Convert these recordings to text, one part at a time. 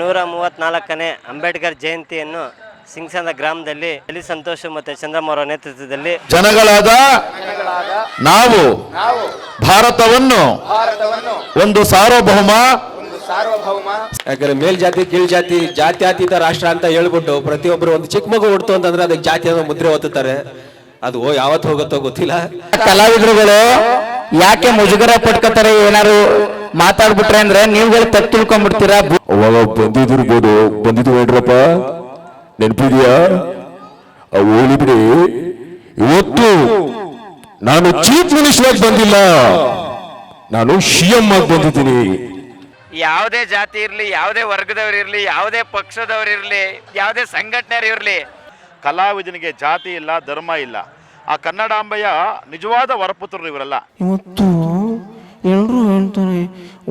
ನೂರ ಮೂವತ್ನಾಲ್ಕನೇ ಅಂಬೇಡ್ಕರ್ ಜಯಂತಿಯನ್ನು ಸಿಂಗ್ಸಂದ ಗ್ರಾಮದಲ್ಲಿ ಅಲಿ ಸಂತೋಷ್ ಮತ್ತು ಚಂದ್ರಮೌರ ಅವರ ನೇತೃತ್ವದಲ್ಲಿ ಜನಗಳಾದ ನಾವು ಭಾರತವನ್ನು ಒಂದು ಸಾರ್ವಭೌಮ ಒಂದು ಸಾರ್ವಭೌಮ. ಯಾಕಂದ್ರೆ ಮೇಲ್ಜಾತಿ ಕೀಳ್ಜಾತಿ ಜಾತ್ಯತೀತ ರಾಷ್ಟ್ರ ಅಂತ ಹೇಳ್ಬಿಟ್ಟು ಪ್ರತಿಯೊಬ್ಬರು ಒಂದು ಚಿಕ್ಕ ಮಗು ಹುಡ್ತು ಅಂತಂದ್ರೆ ಅದಕ್ಕೆ ಜಾತಿ ಅನ್ನೋ ಮುದ್ರೆ ಒತ್ತುತ್ತಾರೆ. ಅದು ಓ ಯಾವತ್ತು ಹೋಗುತ್ತೋ ಗೊತ್ತಿಲ್ಲ. ಕಲಾವಿದರುಗಳು ಯಾಕೆ ಮುಜುಗರ ಪಡ್ಕೋತಾರೆ ಏನಾರು ಮಾತಾಡ್ಬಿಟ್ರೆ ಅಂದ್ರೆ ನೀವುಗಳು ತಪ್ಪು ತಿಳ್ಕೊಂಡ್ಬಿಡ್ತೀರಾ ಅವಾಗ ಬಂದಿದ್ದಿರ್ಬೋದು. ಬಂದಿದ್ದು ಹೇಳ್ರಪ್ಪ. ನೆನಪಿದ್ಯಾ? ಹೋಲಿ ಬಿಡಿ. ಇವತ್ತು ನಾನು ಚೀಫ್ ಮಿನಿಸ್ಟರ್ ಆಗಿ ಬಂದಿಲ್ಲ. ನಾನು ಸಿಎಂ ಆಗಿ ಬಂದಿದ್ದೀನಿ. ಯಾವುದೇ ಜಾತಿ ಇರಲಿ ಯಾವುದೇ ವರ್ಗದವ್ರು ಇರಲಿ ಯಾವುದೇ ಪಕ್ಷದವ್ರು ಇರಲಿ ಯಾವುದೇ ಸಂಘಟನೆ ಇರಲಿ ಕಲಾವಿದನಿಗೆ ಜಾತಿ ಇಲ್ಲ ಧರ್ಮ ಇಲ್ಲ. ಆ ಕನ್ನಡಾಂಬೆಯ ನಿಜವಾದ ವರಪುತ್ರರು ಇವರೆಲ್ಲ. ಇವತ್ತು ಎಲ್ಲರೂ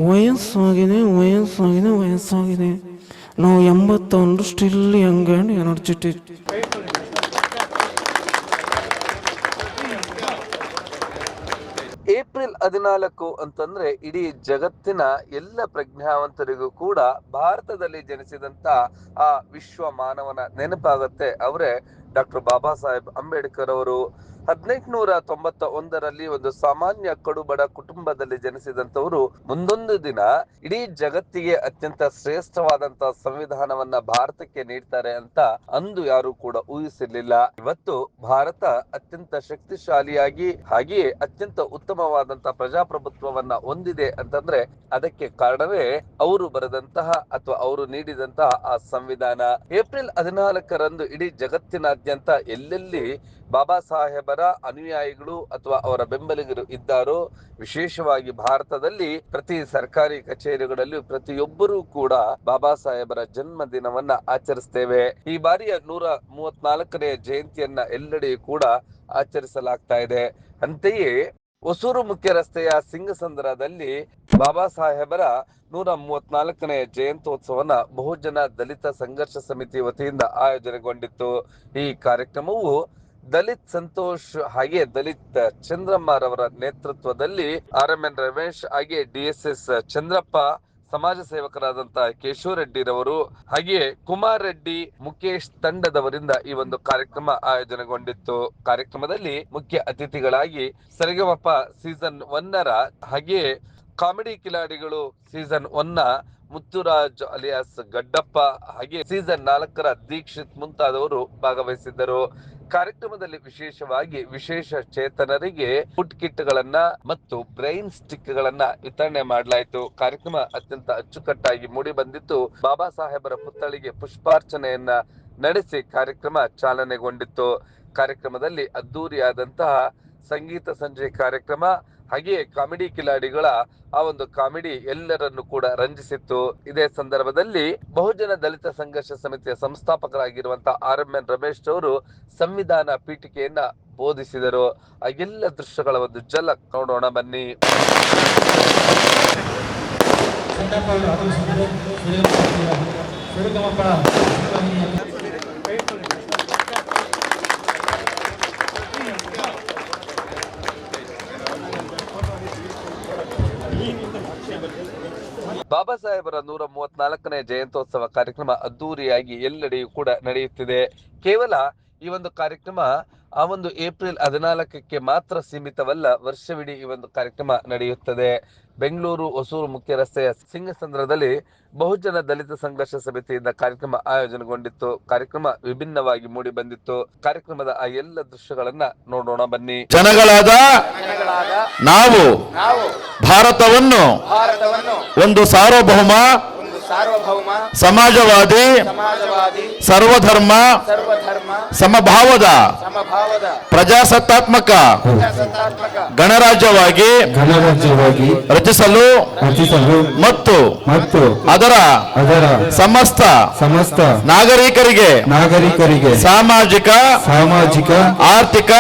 ವಯಸ್ಸಾಗಿದೆ ವಯಸ್ಸಾಗಿದೆ ವಯಸ್ಸಾಗಿದೆ. ನಾವು ಎಂಬತ್ತೊಂದು ಸ್ಟಿಲ್ ಯಂಗ್ ಎನರ್ಜೆಟಿಕ್ ಏಪ್ರಿಲ್ ಹದಿನಾಲ್ಕು ಅಂತಂದ್ರೆ ಇಡೀ ಜಗತ್ತಿನ ಎಲ್ಲ ಪ್ರಜ್ಞಾವಂತರಿಗೂ ಕೂಡ ಭಾರತದಲ್ಲಿ ಜನಿಸಿದಂತ ಆ ವಿಶ್ವ ಮಾನವನ ನೆನಪಾಗತ್ತೆ. ಅವರೇ ಡಾಕ್ಟರ್ ಬಾಬಾ ಸಾಹೇಬ್ ಅಂಬೇಡ್ಕರ್ ಅವರು ಹದಿನೆಂಟುನೂರ ತೊಂಬತ್ತ ಒಂದರಲ್ಲಿ ಒಂದು ಸಾಮಾನ್ಯ ಕಡುಬಡ ಕುಟುಂಬದಲ್ಲಿ ಜನಿಸಿದಂತವರು ಮುಂದೊಂದು ದಿನ ಇಡೀ ಜಗತ್ತಿಗೆ ಅತ್ಯಂತ ಶ್ರೇಷ್ಠವಾದಂತ ಸಂವಿಧಾನವನ್ನ ಭಾರತಕ್ಕೆ ನೀಡ್ತಾರೆ ಅಂತ ಅಂದು ಯಾರು ಕೂಡ ಊಹಿಸಿರ್ಲಿಲ್ಲ. ಇವತ್ತು ಭಾರತ ಅತ್ಯಂತ ಶಕ್ತಿಶಾಲಿಯಾಗಿ ಹಾಗೆಯೇ ಅತ್ಯಂತ ಉತ್ತಮವಾದಂತಹ ಪ್ರಜಾಪ್ರಭುತ್ವವನ್ನ ಹೊಂದಿದೆ ಅಂತಂದ್ರೆ ಅದಕ್ಕೆ ಕಾರಣವೇ ಅವರು ಬರೆದಂತಹ ಅಥವಾ ಅವರು ನೀಡಿದಂತಹ ಆ ಸಂವಿಧಾನ. ಏಪ್ರಿಲ್ ಹದಿನಾಲ್ಕರಂದು ಇಡೀ ಜಗತ್ತಿನಾದ್ಯಂತ ಎಲ್ಲೆಲ್ಲಿ ಬಾಬಾ ಸಾಹೇಬರ ಅನುಯಾಯಿಗಳು ಅಥವಾ ಅವರ ಬೆಂಬಲಿಗರು ಇದ್ದಾರೋ, ವಿಶೇಷವಾಗಿ ಭಾರತದಲ್ಲಿ ಪ್ರತಿ ಸರ್ಕಾರಿ ಕಚೇರಿಗಳಲ್ಲಿ ಪ್ರತಿಯೊಬ್ಬರೂ ಕೂಡ ಬಾಬಾ ಸಾಹೇಬರ ಜನ್ಮ ದಿನವನ್ನ ಆಚರಿಸ್ತೇವೆ. ಈ ಬಾರಿಯ ನೂರ ಮೂವತ್ನಾಲ್ಕನೇ ಜಯಂತಿಯನ್ನ ಎಲ್ಲೆಡೆ ಕೂಡ ಆಚರಿಸಲಾಗ್ತಾ ಇದೆ. ಅಂತೆಯೇ, ಹೊಸೂರು ಮುಖ್ಯ ರಸ್ತೆಯ ಸಿಂಗಸಂದ್ರದಲ್ಲಿ ಬಾಬಾ ಸಾಹೇಬರ ನೂರ ಮೂವತ್ನಾಲ್ಕನೇ ಜಯಂತ್ಯೋತ್ಸವನ ಬಹುಜನ ದಲಿತ ಸಂಘರ್ಷ ಸಮಿತಿ ವತಿಯಿಂದ ಆಯೋಜನೆಗೊಂಡಿತ್ತು. ಈ ಕಾರ್ಯಕ್ರಮವು ದಲಿತ್ ಸಂತೋಷ್ ಹಾಗೆ ದಲಿತ್ ಚಂದ್ರಮ್ಮರವರ ನೇತೃತ್ವದಲ್ಲಿ ಆರ್ ಎಂ ಎನ್ ರಮೇಶ್ ಹಾಗೆ ಡಿ ಎಸ್ ಎಸ್ ಚಂದ್ರಪ್ಪ ಸಮಾಜ ಸೇವಕರಾದಂತಹ ಕೇಶವ ರೆಡ್ಡಿರವರು ಹಾಗೆಯೇ ಕುಮಾರ್ ರೆಡ್ಡಿ ಮುಖೇಶ್ ತಂಡದವರಿಂದ ಈ ಒಂದು ಕಾರ್ಯಕ್ರಮ ಆಯೋಜನೆಗೊಂಡಿತ್ತು. ಕಾರ್ಯಕ್ರಮದಲ್ಲಿ ಮುಖ್ಯ ಅತಿಥಿಗಳಾಗಿ ಸರಿಗಮಪ್ಪ ಸೀಸನ್ ಒನ್ನರ ಹಾಗೆಯೇ ಕಾಮಿಡಿ ಕಿಲಾಡಿಗಳು ಸೀಸನ್ ಒನ್ನ ಮುತ್ತುರಾಜ್ ಅಲಿಯಾಸ್ ಗಡ್ಡಪ್ಪ ಹಾಗೆ ಸೀಸನ್ ನಾಲ್ಕರ ದೀಕ್ಷಿತ್ ಮುಂತಾದವರು ಭಾಗವಹಿಸಿದ್ದರು. ಕಾರ್ಯಕ್ರಮದಲ್ಲಿ ವಿಶೇಷವಾಗಿ ವಿಶೇಷ ಚೇತನರಿಗೆ ಫುಡ್ ಕಿಟ್ ಗಳನ್ನ ಮತ್ತು ಬ್ರೈನ್ ಸ್ಟಿಕ್ ಗಳನ್ನ ವಿತರಣೆ ಮಾಡಲಾಯಿತು. ಕಾರ್ಯಕ್ರಮ ಅತ್ಯಂತ ಅಚ್ಚುಕಟ್ಟಾಗಿ ಮೂಡಿ ಬಂದಿತ್ತು. ಬಾಬಾ ಸಾಹೇಬರ ಪುತ್ಥಳಿಗೆ ಪುಷ್ಪಾರ್ಚನೆಯನ್ನ ನಡೆಸಿ ಕಾರ್ಯಕ್ರಮ ಚಾಲನೆಗೊಂಡಿತ್ತು. ಕಾರ್ಯಕ್ರಮದಲ್ಲಿ ಅದ್ದೂರಿಯಾದಂತಹ ಸಂಗೀತ ಸಂಜೆ ಕಾರ್ಯಕ್ರಮ ಹಾಗೆಯೇ ಕಾಮಿಡಿ ಕಿಲಾಡಿಗಳ ಆ ಒಂದು ಕಾಮಿಡಿ ಎಲ್ಲರನ್ನು ಕೂಡ ರಂಜಿಸಿತ್ತು. ಇದೇ ಸಂದರ್ಭದಲ್ಲಿ ಬಹುಜನ ದಲಿತ ಸಂಘರ್ಷ ಸಮಿತಿಯ ಸಂಸ್ಥಾಪಕರಾಗಿರುವಂತಹ ಆರ್ ಎಂ ಎನ್ ರಮೇಶ್ ಅವರು ಸಂವಿಧಾನ ಪೀಠಿಕೆಯನ್ನ ಬೋಧಿಸಿದರು. ಆ ಎಲ್ಲ ದೃಶ್ಯಗಳ ಒಂದು ಜಲ ನೋಡೋಣ ಬನ್ನಿ. ಬಾಬಾ ಸಾಹೇಬರ ನೂರ ಮೂವತ್ನಾಲ್ಕನೇ ಜಯಂತ್ಯೋತ್ಸವ ಕಾರ್ಯಕ್ರಮ ಅದ್ದೂರಿಯಾಗಿ ಎಲ್ಲೆಡೆಯೂ ಕೂಡ ನಡೆಯುತ್ತಿದೆ. ಕೇವಲ ಈ ಒಂದು ಕಾರ್ಯಕ್ರಮ ಆ ಒಂದು ಏಪ್ರಿಲ್ ಹದಿನಾಲ್ಕಕ್ಕೆ ಮಾತ್ರ ಸೀಮಿತವಲ್ಲ ವರ್ಷವಿಡೀ ಈ ಒಂದು ಕಾರ್ಯಕ್ರಮ ನಡೆಯುತ್ತದೆ. ಬೆಂಗಳೂರು ಹೊಸೂರು ಮುಖ್ಯ ರಸ್ತೆಯ ಸಿಂಗಸಂದ್ರದಲ್ಲಿ ಬಹುಜನ ದಲಿತ ಸಂಘರ್ಷ ಸಮಿತಿಯಿಂದ ಕಾರ್ಯಕ್ರಮ ಆಯೋಜನೆಗೊಂಡಿತ್ತು. ಕಾರ್ಯಕ್ರಮ ವಿಭಿನ್ನವಾಗಿ ಮೂಡಿ ಬಂದಿತ್ತು. ಕಾರ್ಯಕ್ರಮದ ಆ ಎಲ್ಲ ದೃಶ್ಯಗಳನ್ನ ನೋಡೋಣ ಬನ್ನಿ. ಜನಗಳಾದ ನಾವು ನಾವು ಭಾರತವನ್ನು ಒಂದು ಸಾರ್ವಭೌಮ ಸಾರ್ವಭೌಮ ಸಮಾಜವಾದಿ ಸಮಾಜವಾದಿ ಸರ್ವಧರ್ಮ ಸರ್ವಧರ್ಮ ಸಮಭಾವದ ಸಮಭಾವದ ಪ್ರಜಾಸತ್ತಾತ್ಮಕ ಪ್ರಜಾಸತ್ತಾತ್ಮಕ ಗಣರಾಜ್ಯವಾಗಿ ಗಣರಾಜ್ಯವಾಗಿ ರಚಿಸಲು ರಚಿಸಲು ಮತ್ತು ಮತ್ತು ಅದರ ಅದರ ಸಮಸ್ತ ಸಮಸ್ತ ನಾಗರಿಕರಿಗೆ ನಾಗರಿಕರಿಗೆ ಸಾಮಾಜಿಕ ಸಾಮಾಜಿಕ ಆರ್ಥಿಕ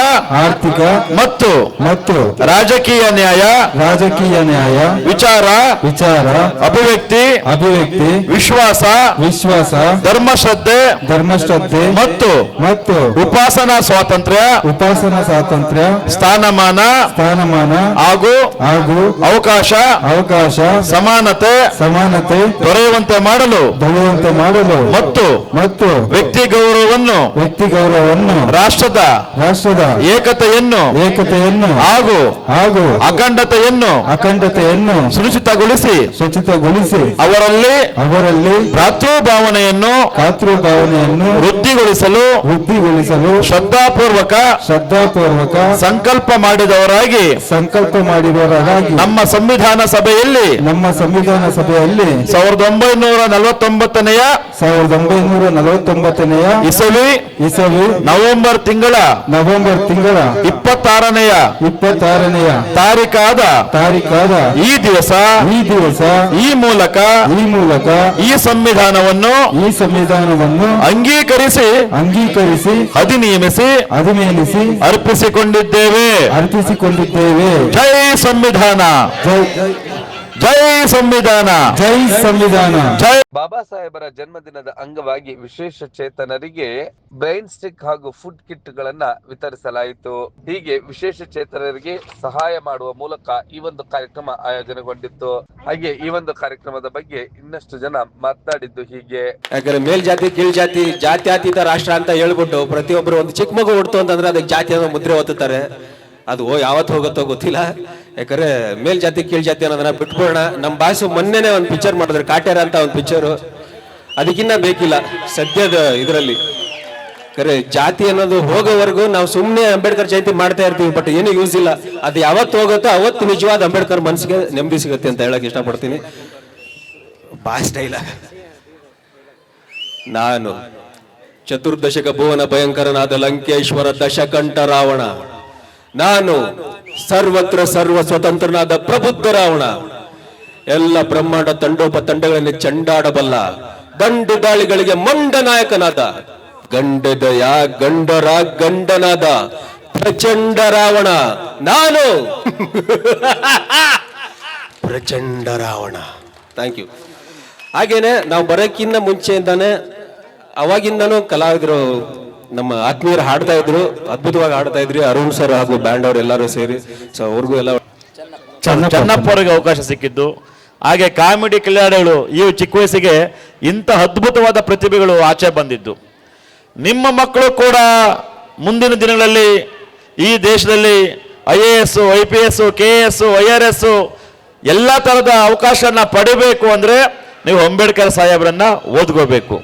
ಆರ್ಥಿಕ ಮತ್ತು ಮತ್ತು ರಾಜಕೀಯ ನ್ಯಾಯ ರಾಜಕೀಯ ನ್ಯಾಯ ವಿಚಾರ ವಿಚಾರ ಅಭಿವ್ಯಕ್ತಿ ಅಭಿವ್ಯಕ್ತಿ ರೀತಿ ವಿಶ್ವಾಸ ವಿಶ್ವಾಸ ಧರ್ಮಶ್ರದ್ಧೆ ಧರ್ಮಶ್ರದ್ಧೆ ಮತ್ತು ಮತ್ತು ಉಪಾಸನಾ ಸ್ವಾತಂತ್ರ್ಯ ಉಪಾಸನಾ ಸ್ವಾತಂತ್ರ್ಯ ಸ್ಥಾನಮಾನ ಸ್ಥಾನಮಾನ ಹಾಗೂ ಹಾಗೂ ಅವಕಾಶ ಅವಕಾಶ ಸಮಾನತೆ ಸಮಾನತೆ ದೊರೆಯುವಂತೆ ಮಾಡಲು ದೊರೆಯುವಂತೆ ಮಾಡಲು ಮತ್ತು ಮತ್ತು ವ್ಯಕ್ತಿ ಗೌರವವನ್ನು ವ್ಯಕ್ತಿ ಗೌರವವನ್ನು ರಾಷ್ಟ್ರದ ರಾಷ್ಟ್ರದ ಏಕತೆಯನ್ನು ಏಕತೆಯನ್ನು ಹಾಗೂ ಹಾಗೂ ಅಖಂಡತೆಯನ್ನು ಅಖಂಡತೆಯನ್ನು ಸುನಿಶ್ಚಿತಗೊಳಿಸಿ ಶುಚಿತಗೊಳಿಸಿ ಅವರಲ್ಲಿ ಅವರಲ್ಲಿ ಭ್ರಾತೃಭಾವನೆಯನ್ನು ಭಾತೃಭಾವನೆಯನ್ನು ವೃದ್ಧಿಗೊಳಿಸಲು ವೃದ್ಧಿಗೊಳಿಸಲು ಶ್ರದ್ಧಾಪೂರ್ವಕ ಶ್ರದ್ಧಾಪೂರ್ವಕ ಸಂಕಲ್ಪ ಮಾಡಿದವರಾಗಿ ಸಂಕಲ್ಪ ಮಾಡಿದವರಾಗಿ ನಮ್ಮ ಸಂವಿಧಾನ ಸಭೆಯಲ್ಲಿ ನಮ್ಮ ಸಂವಿಧಾನ ಸಭೆಯಲ್ಲಿ ಸಾವಿರದ ಒಂಬೈನೂರ ನಲವತ್ತೊಂಬತ್ತನೆಯ ಸಾವಿರದ ಒಂಬೈನೂರ ನಲವತ್ತೊಂಬತ್ತನೆಯ ಇಸವಿ ಇಸವಿ ನವೆಂಬರ್ ತಿಂಗಳ ನವೆಂಬರ್ ತಿಂಗಳ ಇಪ್ಪತ್ತಾರನೆಯ ಇಪ್ಪತ್ತಾರನೆಯ ತಾರೀಕಾದ ತಾರೀಕಾದ ಈ ದಿವಸ ಈ ದಿವಸ ಈ ಮೂಲಕ ಈ ಮೂಲಕ ಈ ಸಂವಿಧಾನವನ್ನು ಈ ಸಂವಿಧಾನವನ್ನು ಅಂಗೀಕರಿಸಿ ಅಂಗೀಕರಿಸಿ ಅಧಿನಿಯಮಿಸಿ ಅಧಿನಿಯಮಿಸಿ ಅರ್ಪಿಸಿಕೊಂಡಿದ್ದೇವೆ. ಅರ್ಪಿಸಿಕೊಂಡಿದ್ದೇವೆ. ಜೈ ಸಂವಿಧಾನ. ಜೈ ಜೈ. ಸಂವಿಧಾನ. ಜೈ ಸಂವಿಧಾನ. ಜೈ ಬಾಬಾ ಸಾಹೇಬರ ಜನ್ಮದಿನದ ಅಂಗವಾಗಿ ವಿಶೇಷ ಚೇತನರಿಗೆ ಬ್ರೈನ್ ಸ್ಟಿಕ್ ಹಾಗೂ ಫುಡ್ ಕಿಟ್ ಗಳನ್ನ ವಿತರಿಸಲಾಯಿತು. ಹೀಗೆ ವಿಶೇಷ ಚೇತನರಿಗೆ ಸಹಾಯ ಮಾಡುವ ಮೂಲಕ ಈ ಒಂದು ಕಾರ್ಯಕ್ರಮ ಆಯೋಜನೆಗೊಂಡಿತ್ತು. ಹಾಗೆ ಈ ಒಂದು ಕಾರ್ಯಕ್ರಮದ ಬಗ್ಗೆ ಇನ್ನಷ್ಟು ಜನ ಮಾತನಾಡಿದ್ದು ಹೀಗೆ. ಯಾಕಂದ್ರೆ ಮೇಲ್ಜಾತಿ ಕೀಳ್ಜಾತಿ ಜಾತ್ಯಾತೀತ ರಾಷ್ಟ್ರ ಅಂತ ಹೇಳ್ಬಿಟ್ಟು ಪ್ರತಿಯೊಬ್ಬರು ಒಂದು ಚಿಕ್ಕ ಮಗು ಹುಡ್ತು ಅಂತಂದ್ರೆ ಅದಕ್ಕೆ ಜಾತಿ ಅನ್ನೋ ಮುದ್ರೆ ಒತ್ತುತ್ತಾರೆ. ಅದು ಯಾವತ್ತು ಹೋಗುತ್ತೋ ಗೊತ್ತಿಲ್ಲ. ಯಾಕಂದ್ರೆ ಮೇಲ್ಜಾತಿ ಕೀಳ್ಜಾತಿ ಅನ್ನೋದನ್ನ ಬಿಟ್ಬಿಡೋಣ. ನಮ್ಮ ಬಾಸು ಮೊನ್ನೆನೆ ಒಂದು ಪಿಕ್ಚರ್ ಮಾಡಿದ್ರು ಕಾಟ್ಯಾರ ಅಂತ ಒಂದು ಪಿಕ್ಚರು ಅದಕ್ಕಿನ್ನ ಬೇಕಿಲ್ಲ ಸದ್ಯದ ಇದರಲ್ಲಿ. ಕರೆ ಜಾತಿ ಅನ್ನೋದು ಹೋಗೋವರೆಗೂ ನಾವು ಸುಮ್ಮನೆ ಅಂಬೇಡ್ಕರ್ ಜಯಂತಿ ಮಾಡ್ತಾ ಇರ್ತೀವಿ ಬಟ್ ಏನು ಯೂಸ್ ಇಲ್ಲ. ಅದು ಯಾವತ್ತು ಹೋಗುತ್ತೋ ಅವತ್ತು ನಿಜವಾದ ಅಂಬೇಡ್ಕರ್ ಮನಸ್ಸಿಗೆ ನೆಮ್ಮದಿ ಸಿಗುತ್ತೆ ಅಂತ ಹೇಳಕ್ ಇಷ್ಟಪಡ್ತೀನಿ. ಬಾಸ್ಟ ಡೈಲಾಗ್ ನಾನು ಚತುರ್ದಶಕ ಭುವನ ಭಯಂಕರನಾದ ಲಂಕೇಶ್ವರ ದಶಕಂಠ ರಾವಣ. ನಾನು ಸರ್ವತ್ರ ಸರ್ವ ಸ್ವತಂತ್ರನಾದ ಪ್ರಬುದ್ಧ ರಾವಣ ಎಲ್ಲ ಬ್ರಹ್ಮಾಂಡ ತಂಡೋಪ ತಂಡಗಳನ್ನು ಚಂಡಾಡಬಲ್ಲ, ದಂಡು ದಾಳಿಗಳಿಗೆ ಮಂಡ ನಾಯಕನಾದ ಗಂಡದಯ ಗಂಡರ ಗಂಡನಾದ ಪ್ರಚಂಡ ರಾವಣ. ನಾನು ಪ್ರಚಂಡ ರಾವಣ. ಥ್ಯಾಂಕ್ ಯು ಹಾಗೇನೆ ನಾವು ಬರೋಕ್ಕಿಂತ ಮುಂಚೆಯಿಂದಾನೆ ಅವಾಗಿಂದನೂ ಕಲಾವಿದರು ನಮ್ಮ ಆತ್ಮೀಯರು ಹಾಡ್ತಾ ಇದ್ರು ಅದ್ಭುತವಾಗಿ ಹಾಡ್ತಾ ಇದ್ರಿ. ಅರುಣ್ ಸರ್ ಹಾಗೂ ಬ್ಯಾಂಡ್ ಅವ್ರು ಎಲ್ಲರೂ ಸೇರಿ ಸೊ ಅವ್ರಿಗೂ ಎಲ್ಲ ಚೆನ್ನಪ್ಪ. ಅವರಿಗೆ ಅವಕಾಶ ಸಿಕ್ಕಿದ್ದು. ಹಾಗೆ ಕಾಮಿಡಿ ಕಲ್ಯಾಣಿಗಳು ಈ ಚಿಕ್ಕ ವಯಸ್ಸಿಗೆ ಇಂಥ ಅದ್ಭುತವಾದ ಪ್ರತಿಭೆಗಳು ಆಚೆ ಬಂದಿದ್ದು. ನಿಮ್ಮ ಮಕ್ಕಳು ಕೂಡ ಮುಂದಿನ ದಿನಗಳಲ್ಲಿ ಈ ದೇಶದಲ್ಲಿ I A S I P S K S I R S ಎಲ್ಲ ಥರದ ಅವಕಾಶನ ಪಡಿಬೇಕು ಅಂದರೆ ನೀವು ಅಂಬೇಡ್ಕರ್ ಸಾಹೇಬರನ್ನ ಓದ್ಕೋಬೇಕು.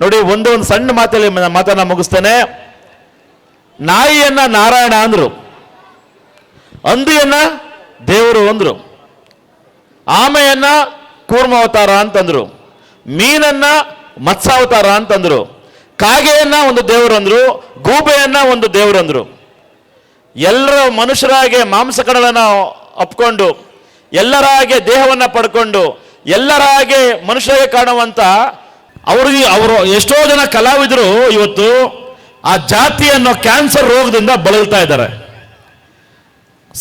ನೋಡಿ, ಒಂದು ಒಂದು ಸಣ್ಣ ಮಾತಲ್ಲಿ ಮಾತನ್ನ ಮುಗಿಸ್ತೇನೆ. ನಾಯಿಯನ್ನ ನಾರಾಯಣ ಅಂದ್ರು. ಅಂದಿಯನ್ನ ದೇವರು ಅಂದ್ರು. ಆಮೆಯನ್ನ ಕೂರ್ಮಾವತಾರ ಅಂತಂದ್ರು. ಮೀನನ್ನ ಮತ್ಸಾವತಾರ ಅಂತಂದ್ರು. ಕಾಗೆಯನ್ನ ಒಂದು ದೇವರು ಅಂದ್ರು. ಗೂಬೆಯನ್ನ ಒಂದು ದೇವರು ಅಂದ್ರು. ಎಲ್ಲರ ಮನುಷ್ಯರಾಗೆ ಮಾಂಸಕಣಗಳನ್ನು ಅಪ್ಕೊಂಡು ಎಲ್ಲರ ಹಾಗೆ ದೇಹವನ್ನ ಪಡ್ಕೊಂಡು ಎಲ್ಲರ ಹಾಗೆ ಮನುಷ್ಯರಿಗೆ ಕಾಣುವಂತ ಅವ್ರಿಗೆ ಅವರು ಎಷ್ಟೋ ಜನ ಕಲಾವಿದರು ಇವತ್ತು ಆ ಜಾತಿ ಅನ್ನೋ ಕ್ಯಾನ್ಸರ್ ರೋಗದಿಂದ ಬಳಲ್ತಾ ಇದ್ದಾರೆ.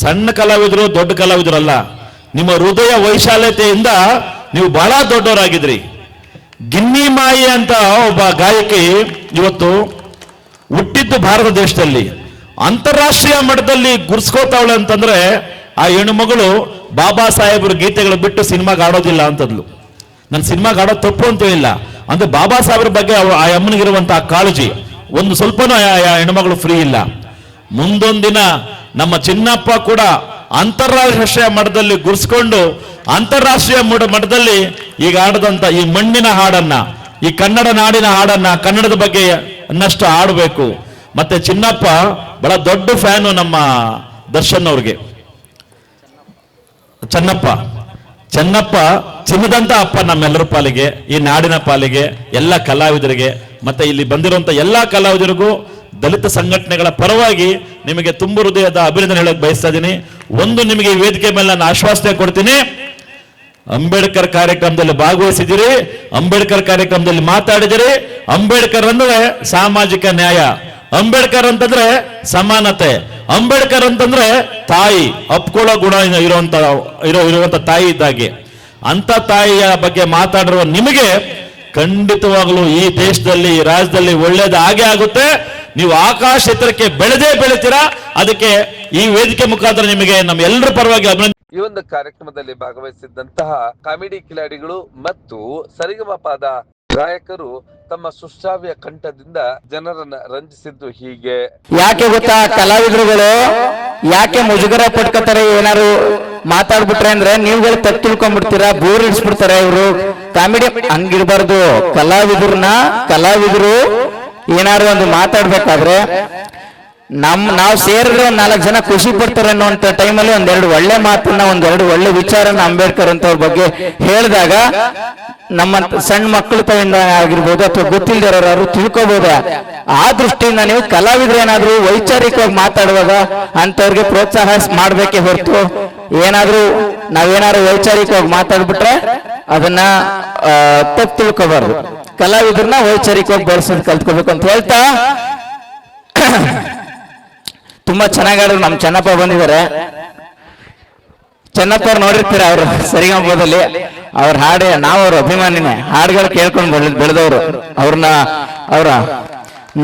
ಸಣ್ಣ ಕಲಾವಿದರು, ದೊಡ್ಡ ಕಲಾವಿದರಲ್ಲ ನಿಮ್ಮ ಹೃದಯ ವೈಶಾಲ್ಯತೆಯಿಂದ ನೀವು ಬಹಳ ದೊಡ್ಡವರಾಗಿದ್ರಿ. ಗಿನ್ನಿ ಮಾಯಿ ಅಂತ ಒಬ್ಬ ಗಾಯಕಿ ಇವತ್ತು ಹುಟ್ಟಿದ್ದು ಭಾರತ ದೇಶದಲ್ಲಿ, ಅಂತಾರಾಷ್ಟ್ರೀಯ ಮಟ್ಟದಲ್ಲಿ ಗುರ್ಸ್ಕೋತಾವಳೆ ಅಂತಂದ್ರೆ ಆ ಹೆಣ್ಣುಮಗಳು ಬಾಬಾ ಸಾಹೇಬ್ರ ಗೀತೆಗಳು ಬಿಟ್ಟು ಸಿನಿಮಾಗೆ ಆಡೋದಿಲ್ಲ ಅಂತದ್ಲು. ನನ್ನ ಸಿನಿಮಾಗೆ ಆಡೋದು ತಪ್ಪು ಅಂತ ಹೇಳಿಲ್ಲ ಅಂದ್ರೆ ಬಾಬಾ ಸಾಹೇಬ್ರ ಬಗ್ಗೆ ಅವರು ಆ ಅಮ್ಮನಿಗಿರುವಂತಹ ಕಾಳಜಿ, ಒಂದು ಸ್ವಲ್ಪನೂ ಹೆಣ್ಮಗಳು ಫ್ರೀ ಇಲ್ಲ. ಮುಂದೊಂದಿನ ನಮ್ಮ ಚಿನ್ನಪ್ಪ ಕೂಡ ಅಂತಾರಾಷ್ಟ್ರೀಯ ಮಟ್ಟದಲ್ಲಿ ಗುರ್ಸ್ಕೊಂಡು ಅಂತಾರಾಷ್ಟ್ರೀಯ ಮಠದಲ್ಲಿ ಈಗ ಆಡದಂತ ಈ ಮಣ್ಣಿನ ಹಾಡನ್ನ, ಈ ಕನ್ನಡ ನಾಡಿನ ಹಾಡನ್ನ, ಕನ್ನಡದ ಬಗ್ಗೆ ಅನ್ನಷ್ಟು ಆಡಬೇಕು ಮತ್ತೆ ಚಿನ್ನಪ್ಪ ಬಹಳ ದೊಡ್ಡ ಫ್ಯಾನು ನಮ್ಮ ದರ್ಶನ್ ಅವ್ರಿಗೆ. ಚೆನ್ನಪ್ಪ. ಚೆನ್ನಪ್ಪ ಚಿನ್ನದಂತ ಅಪ್ಪ ನಮ್ಮೆಲ್ಲರ ಪಾಲಿಗೆ, ಈ ನಾಡಿನ ಪಾಲಿಗೆ, ಎಲ್ಲ ಕಲಾವಿದರಿಗೆ, ಮತ್ತೆ ಇಲ್ಲಿ ಬಂದಿರುವಂತ ಎಲ್ಲ ಕಲಾವಿದರಿಗೂ ದಲಿತ ಸಂಘಟನೆಗಳ ಪರವಾಗಿ ನಿಮಗೆ ತುಂಬು ಹೃದಯದ ಅಭಿನಂದನೆ ಹೇಳಕ್ ಬಯಸ್ತಾ ಇದ್ದೀನಿ ಒಂದು ನಿಮಗೆ ಈ ವೇದಿಕೆ ಮೇಲೆ ನಾನು ಆಶ್ವಾಸನೆ ಕೊಡ್ತೀನಿ. ಅಂಬೇಡ್ಕರ್ ಕಾರ್ಯಕ್ರಮದಲ್ಲಿ ಭಾಗವಹಿಸಿದಿರಿ ಅಂಬೇಡ್ಕರ್ ಕಾರ್ಯಕ್ರಮದಲ್ಲಿ ಮಾತಾಡಿದಿರಿ ಅಂಬೇಡ್ಕರ್ ಅಂದ್ರೆ ಸಾಮಾಜಿಕ ನ್ಯಾಯ. ಅಂಬೇಡ್ಕರ್ ಅಂತಂದ್ರೆ ಸಮಾನತೆ. ಅಂಬೇಡ್ಕರ್ ಅಂತಂದ್ರೆ ತಾಯಿ, ಅಪ್ಕೊಳ್ಳೋ ಗುಣ ಇರುವಂತ, ಇರೋ, ಇರುವಂತ ತಾಯಿ ಇದ್ದಾಗೆ. ಅಂತ ತಾಯಿಯ ಬಗ್ಗೆ ಮಾತಾಡಿರುವ ನಿಮಗೆ ಖಂಡಿತವಾಗಲೂ ಈ ದೇಶದಲ್ಲಿ, ಈ ರಾಜ್ಯದಲ್ಲಿ ಒಳ್ಳೇದು ಹಾಗೆ ಆಗುತ್ತೆ. ನೀವು ಆಕಾಶ ಎತ್ತರಕ್ಕೆ ಬೆಳೆದೇ ಬೆಳಿತೀರಾ? ಅದಕ್ಕೆ ಈ ವೇದಿಕೆ ಮುಖಾಂತರ ನಿಮಗೆ ನಮ್ಮ ಎಲ್ಲರ ಪರವಾಗಿ ಅಭಿನಂದನೆ ಈ ಒಂದು ಕಾರ್ಯಕ್ರಮದಲ್ಲಿ ಭಾಗವಹಿಸಿದ್ದಂತಹ ಕಾಮಿಡಿ ಕಿಲಾಡಿಗಳು ಮತ್ತು ಸರಿಗಮಪಾದ ಗಾಯಕರು ತಮ್ಮ ಸುಶ್ರಾವ್ಯ ಕಂಠದಿಂದ ಜನರನ್ನ ರಂಜಿಸಿದ್ದು ಹೀಗೆ. ಯಾಕೆ ಗೊತ್ತಾ, ಕಲಾವಿದರುಗಳು? ಯಾಕೆ ಮುಜುಗರ ಪಟ್ಕೋತಾರೆ ಏನಾರು ಮಾತಾಡ್ಬಿಟ್ರೆ ಅಂದ್ರೆ ನೀವುಗಳು ತಪ್ಪು ತಿಳ್ಕೊಂಡ್ಬಿಡ್ತೀರಾ ಬೋರ್ ಇಡ್ಸ್ಬಿಡ್ತಾರೆ ಇವರು. ಕಾಮಿಡಿ ಹಂಗಿರ್ಬಾರ್ದು. ಕಲಾವಿದ್ರನ್ನ ಕಲಾವಿದರು ಏನಾರು ಒಂದು ಮಾತಾಡ್ಬೇಕಾದ್ರೆ ನಮ್, ನಾವು ಸೇರಿದ್ರೆ ಒಂದ್ ನಾಲ್ಕು ಜನ ಖುಷಿ ಪಡ್ತಾರೆ ಅನ್ನುವಂತ ಟೈಮಲ್ಲಿ ಒಂದೆರಡು ಒಳ್ಳೆ ಮಾತನ್ನ, ಒಂದೆರಡು ಒಳ್ಳೆ ವಿಚಾರನ ಅಂಬೇಡ್ಕರ್ ಅಂತವ್ರ ಬಗ್ಗೆ ಹೇಳಿದಾಗ ನಮ್ಮ ಸಣ್ಣ ಮಕ್ಕಳು ಕೈಯಿಂದ ಆಗಿರ್ಬೋದು ಅಥವಾ ಗೊತ್ತಿಲ್ದಿರೋರು ತಿಳ್ಕೊಬೋದ. ಆ ದೃಷ್ಟಿಯಿಂದ ನೀವು ಕಲಾವಿದ್ರು ಏನಾದ್ರು ವೈಚಾರಿಕವಾಗಿ ಮಾತಾಡುವಾಗ ಅಂತವ್ರಿಗೆ ಪ್ರೋತ್ಸಾಹ ಮಾಡ್ಬೇಕೆ ಹೊರತು ಏನಾದ್ರೂ ನಾವೇನಾದ್ರು ವೈಚಾರಿಕವಾಗಿ ಮಾತಾಡ್ಬಿಟ್ರೆ ಅದನ್ನ ತಪ್ಪು ತಿಳ್ಕೊಬಾರ್ದು. ಕಲಾವಿದ್ರನ್ನ ವೈಚಾರಿಕವಾಗಿ ಬೆಳೆಸೋದು ಕಲ್ತ್ಕೋಬೇಕು ಅಂತ ಹೇಳ್ತಾ. ತುಂಬಾ ಚೆನ್ನಾಗಿ ಆಡಿದ್ರು ನಮ್ಮ ಚೆನ್ನಪ್ಪ ಬಂದಿದ್ದಾರೆ. ಚೆನ್ನಪ್ಪ ಅವ್ರು ನೋಡಿರ್ತೀರ ಅವರು ಸರಿಗಮಪದಲ್ಲಿ ಅವ್ರ ಹಾಡೆ, ನಾವು ಅವ್ರ ಅಭಿಮಾನಿನೇ. ಹಾಡುಗಳು ಕೇಳ್ಕೊಂಡು ಬೆಳೆ ಬೆಳೆದವರು. ಅವ್ರನ್ನ ಅವರ,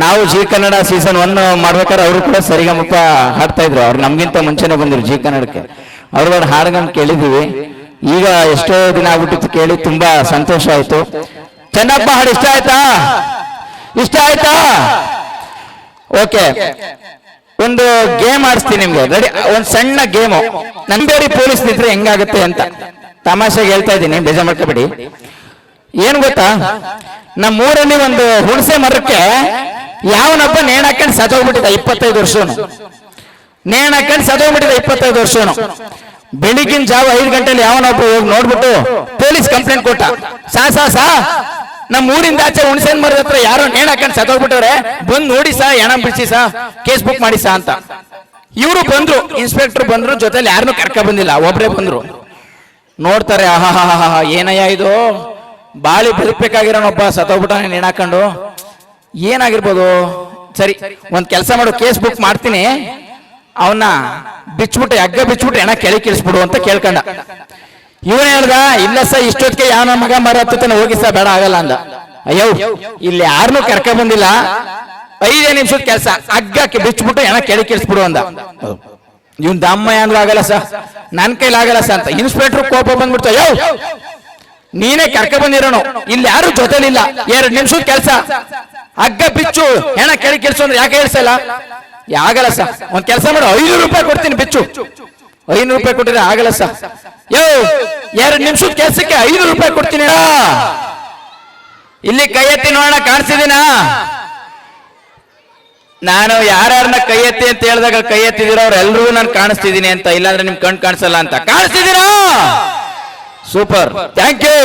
ನಾವು ಜಿ ಕನ್ನಡ ಸೀಸನ್ ಒನ್ ಮಾಡ್ಬೇಕಾದ್ರೆ ಅವರು ಕೂಡ ಸರಿಗಮಪ್ಪ ಹಾಡ್ತಾ ಇದ್ರು. ಅವ್ರು ನಮ್ಗಿಂತ ಮುಂಚೆನೆ ಬಂದ್ರು ಜಿ ಕನ್ನಡಕ್ಕೆ. ಅವ್ರಗಳ ಹಾಡುಗಳನ್ನ ಕೇಳಿದೀವಿ. ಈಗ ಎಷ್ಟೋ ದಿನ ಆಗ್ಬಿಟ್ಟಿತ್ತು ಕೇಳಿ ತುಂಬಾ ಸಂತೋಷ ಆಯ್ತು. ಚೆನ್ನಪ್ಪ ಹಾಡು ಇಷ್ಟ ಆಯ್ತಾ? ಇಷ್ಟ ಆಯ್ತಾ? ಓಕೆ. ಒಂದು ಗೇಮ್ ಆಡಿಸ್ತೀನಿ ನಿಮ್ಗೆ. ರೆಡಿ ಒಂದು ಸಣ್ಣ ಗೇಮು ನಂಬೇರಿ ಪೊಲೀಸ್ ನಿಂತ್ರೆ ಹೆಂಗಾಗುತ್ತೆ ಅಂತ. ತಮಾಷೆಗೆ ಹೇಳ್ತಾ ಇದ್ದೀನಿ, ಬೇಜಾರ್ ಮಾಡ್ಕೋಬೇಡಿ. ಏನ್ ಗೊತ್ತಾ? ನಮ್ಮ ಊರಲ್ಲಿ ಒಂದು ಹುಣಸೆ ಮರಕ್ಕೆ ಯಾವನೊಬ್ಬ ನೇಣ ಹಾಕೊಂಡು ಸತ್ತೋಗ್ಬಿಟ್ಟಿದ್ದ ಇಪ್ಪತ್ತೈದು ವರ್ಷನು. ನೇಣ ಹಾಕೊಂಡು ಸತ್ತೋಗ್ಬಿಟ್ಟಿದ್ದ ಇಪ್ಪತ್ತೈದು ವರ್ಷನು. ಬೆಳಿಗಿನ ಜಾವ ಐದು ಗಂಟೆಲಿ ಯಾವನೊಬ್ಬ ಹೋಗಿ ನೋಡ್ಬಿಟ್ಟು ಪೊಲೀಸ್ ಕಂಪ್ಲೇಂಟ್ ಕೊಟ್ಟ. ಸಾ ಸಾ ಸಾ. ನಮ್ಮ ಊರಿಂದ ಆಚೆ ಹುಣಸೇನ್ ಮರದ ಹತ್ರ ಯಾರೋ ನೇಣ್ ಹಾಕೊಂಡು ಸತ್ತೋಗ್ಬಿಟ್ಟವ್ರೆ, ಬಂದ್ ನೋಡಿ ಸಾ ಎಣ ಬಿಡಿಸಿ ಸಾ, ಕೇಸ್ ಬುಕ್ ಮಾಡಿ ಸಾ ಅಂತ. ಇವರು ಬಂದ್ರು, ಇನ್ಸ್ಪೆಕ್ಟರ್ ಬಂದ್ರು, ಜೊತೆಲಿ ಯಾರನ್ನೂ ಕರ್ಕ ಬಂದಿಲ್ಲ, ಒಬ್ರೇ ಬಂದ್ರು. ನೋಡ್ತಾರೆ ಆಹಾ ಏನಯ್ಯ ಇದು? ಬಾಳಿ ಬದುಕಬೇಕಾಗಿರೋನೊಬ್ಬ ಸತ್ತೋಗ್ಬಿಟ್ಟ ನೇಣ ಹಾಕೊಂಡು. ಏನಾಗಿರ್ಬೋದು? ಸರಿ, ಒಂದ್ ಕೆಲಸ ಮಾಡು, ಕೇಸ್ ಬುಕ್ ಮಾಡ್ತೀನಿ. ಅವನ್ನ ಬಿಚ್ಬಿಟ್ಟು ಹಗ್ಗ ಬಿಚ್ಬಿಟ್ಟು ಹೆಣ ಕೆಳಗೆ ಕಿಳಿಸ್ಬಿಡು ಅಂತ ಕೇಳ್ಕೊಂಡ. ಇವನ್ ಹೇಳ್ದ, ಇಲ್ಲ ಸ ಇಷ್ಟೊತ್ತಿಗೆ ಯಾವ ಮಗ ಮರ ಹತ್ತತನ ಹೋಗಿ ಸ ಬೇಡ, ಆಗಲ್ಲ ಅಂದ. ಅಯ್ಯೋ, ಇಲ್ಲಿ ಯಾರನ್ನೂ ಕರ್ಕ ಬಂದಿಲ್ಲ. ಐದೇ ನಿಮಿಷದ ಕೆಲಸ. ಅಗ್ಗಕ್ಕೆ ಬಿಚ್ಬಿಟ್ಟು ಏನ ಕೆಳಗೆ ಕಿಳಿಸ್ಬಿಡು ಅಂದ. ಇವನ್ ದಮ್ಮ ಅಂದ್ರೂ ಆಗಲ್ಲ ಸ ನನ್ ಕೈಲಿ ಆಗಲ್ಲ ಸ ಅಂತ. ಇನ್ಸ್ಪೆಕ್ಟರ್ ಕೋಪ ಬಂದ್ಬಿಡ್ತು. ಅಯ್ಯೋ, ನೀನೇ ಕರ್ಕ ಬಂದಿರೋನು. ಇಲ್ಲಿ ಯಾರು ಜೊತೆಲಿಲ್ಲ. ಎರಡ್ ನಿಮಿಷದ ಕೆಲಸ. ಅಗ್ಗ ಬಿಚ್ಚು. ಹೆಣ ಕೆಳಗೆ ಕಿಳಿಸು ಅಂದ್ರೆ ಯಾಕೆ ಹೇಳ್ಸಲ್ಲ ಆಗಲ್ಲ ಸ ಒಂದ್ ಕೆಲಸ ಮಾಡು. ಐದು ರೂಪಾಯಿ ಕೊಡ್ತೀನಿ ಬಿಚ್ಚು. ಐನೂರು ರೂಪಾಯಿ ಕೊಟ್ಟಿದ್ರೆ ಆಗಲ್ಲ ಸ ಯೋ, ಎರಡು ನಿಮಿಷದ ಕೆಲಸಕ್ಕೆ ಐನೂರು ರೂಪಾಯಿ ಕೊಡ್ತೀನಿ. ಇಲ್ಲಿ ಕೈ ಎತ್ತಿ ನೋಡೋಣ ಕಾಣಿಸಿದೀನಾ ನಾನು ಯಾರ್ಯಾರನ್ನ ಕೈ ಎತ್ತಿ ಅಂತ ಹೇಳಿದಾಗ ಕೈ ಎತ್ತಿದಿರೋ ಅವ್ರೆಲ್ಲರೂ ನಾನು ಕಾಣಿಸ್ತಿದ್ದೀನಿ ಅಂತ, ಇಲ್ಲಾಂದ್ರೆ ನಿಮ್ ಕಣ್ ಕಾಣಿಸಲ್ಲ ಅಂತ. ಕಾಣಿಸ್ತಿದ್ದೀರಾ? ಸೂಪರ್. ಥ್ಯಾಂಕ್ ಯು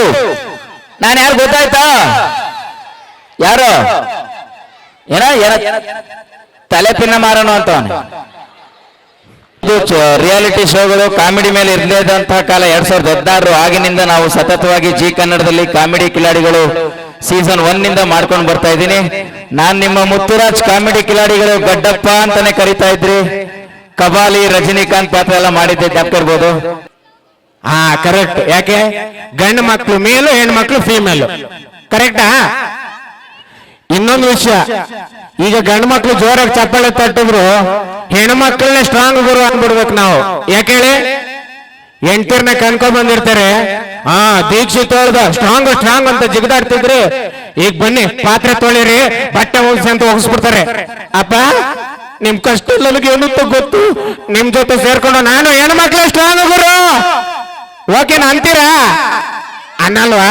ನಾನು ಯಾರು ಗೊತ್ತಾಯ್ತಾ? ಯಾರು? ಏನ ಏನ, ತಲೆ ಪಿನ್ನ ಮಾರೋಣ ಅಂತ ರಿಯಾಲಿಟಿ ಶೋಗಳು ಕಾಮಿಡಿ ಮೇಲೆ ಇರಲೇದಂತಹ ಕಾಲ ಎರಡ್ ಸಾವಿರದ ಹದಿನಾರು ಆಗಿನಿಂದ ನಾವು ಸತತವಾಗಿ ಜಿ ಕನ್ನಡದಲ್ಲಿ ಕಾಮಿಡಿ ಕಿಲಾಡಿಗಳು ಸೀಸನ್ ಒನ್ನಿಂದ ಮಾಡ್ಕೊಂಡು ಬರ್ತಾ ಇದ್ದೀನಿ. ನಾನು ನಿಮ್ಮ ಮುತ್ತುರಾಜ್ ಕಾಮಿಡಿ ಕಿಲಾಡಿಗಳು ಗಡ್ಡಪ್ಪ ಅಂತಾನೆ ಕರಿತಾ ಇದ್ರಿ. ಕಬಾಲಿ, ರಜನಿಕಾಂತ್ ಪಾತ್ರ ಎಲ್ಲ ಮಾಡಿದ್ದೆ ಜ್ಞಾಪಕಿರ್ಬೋದು ಹಾ ಕರೆಕ್ಟ್ ಯಾಕೆ? ಗಂಡು ಮಕ್ಕಳು ಮೇಲು ಹೆಣ್ಮಕ್ಳು ಫೀಮೇಲು ಕರೆಕ್ಟಾ ಇನ್ನೊಂದು ವಿಷಯ. ಈಗ ಗಂಡು ಮಕ್ಳು ಜೋರಾಗಿ ಚಪ್ಪಾಳೆ ತಟ್ಟಿದ್ರು ಹೆಣ್ಮಕ್ಳನ್ನೇ ಸ್ಟ್ರಾಂಗ್ ಗುರು ಅಂದ್ಬಿಡ್ಬೇಕು ನಾವು. ಯಾಕೆ ಹೇಳಿ? ಹೆಂಡ್ತಿರ್ನ ಕನ್ಕೊಂಡ್ ಬಂದಿರ್ತಾರೆ. ಹಾ ದೀಕ್ಷೆ ಹೇಳ್ದ ಸ್ಟ್ರಾಂಗ್ ಸ್ಟ್ರಾಂಗ್ ಅಂತ ಜಿಗದಾಡ್ತಿದ್ರಿ. ಈಗ ಬನ್ನಿ, ಪಾತ್ರೆ ತೊಳಿರಿ, ಬಟ್ಟೆ ಹೋಗಿಸಿ ಅಂತ ಹೋಗಿಸ್ಬಿಡ್ತಾರೆ ಅಪ್ಪ, ನಿಮ್ ಕಷ್ಟ ನನಗೆ ಏನಂತ ಗೊತ್ತು? ನಿಮ್ ಜೊತೆ ಸೇರ್ಕೊಂಡು ನಾನು ಹೆಣ್ಮಕ್ಳು ಸ್ಟ್ರಾಂಗ್ ಗುರು. ಓಕೆನಾ ಅಂತೀರಾ ಅನ್ನಲ್ವಾ?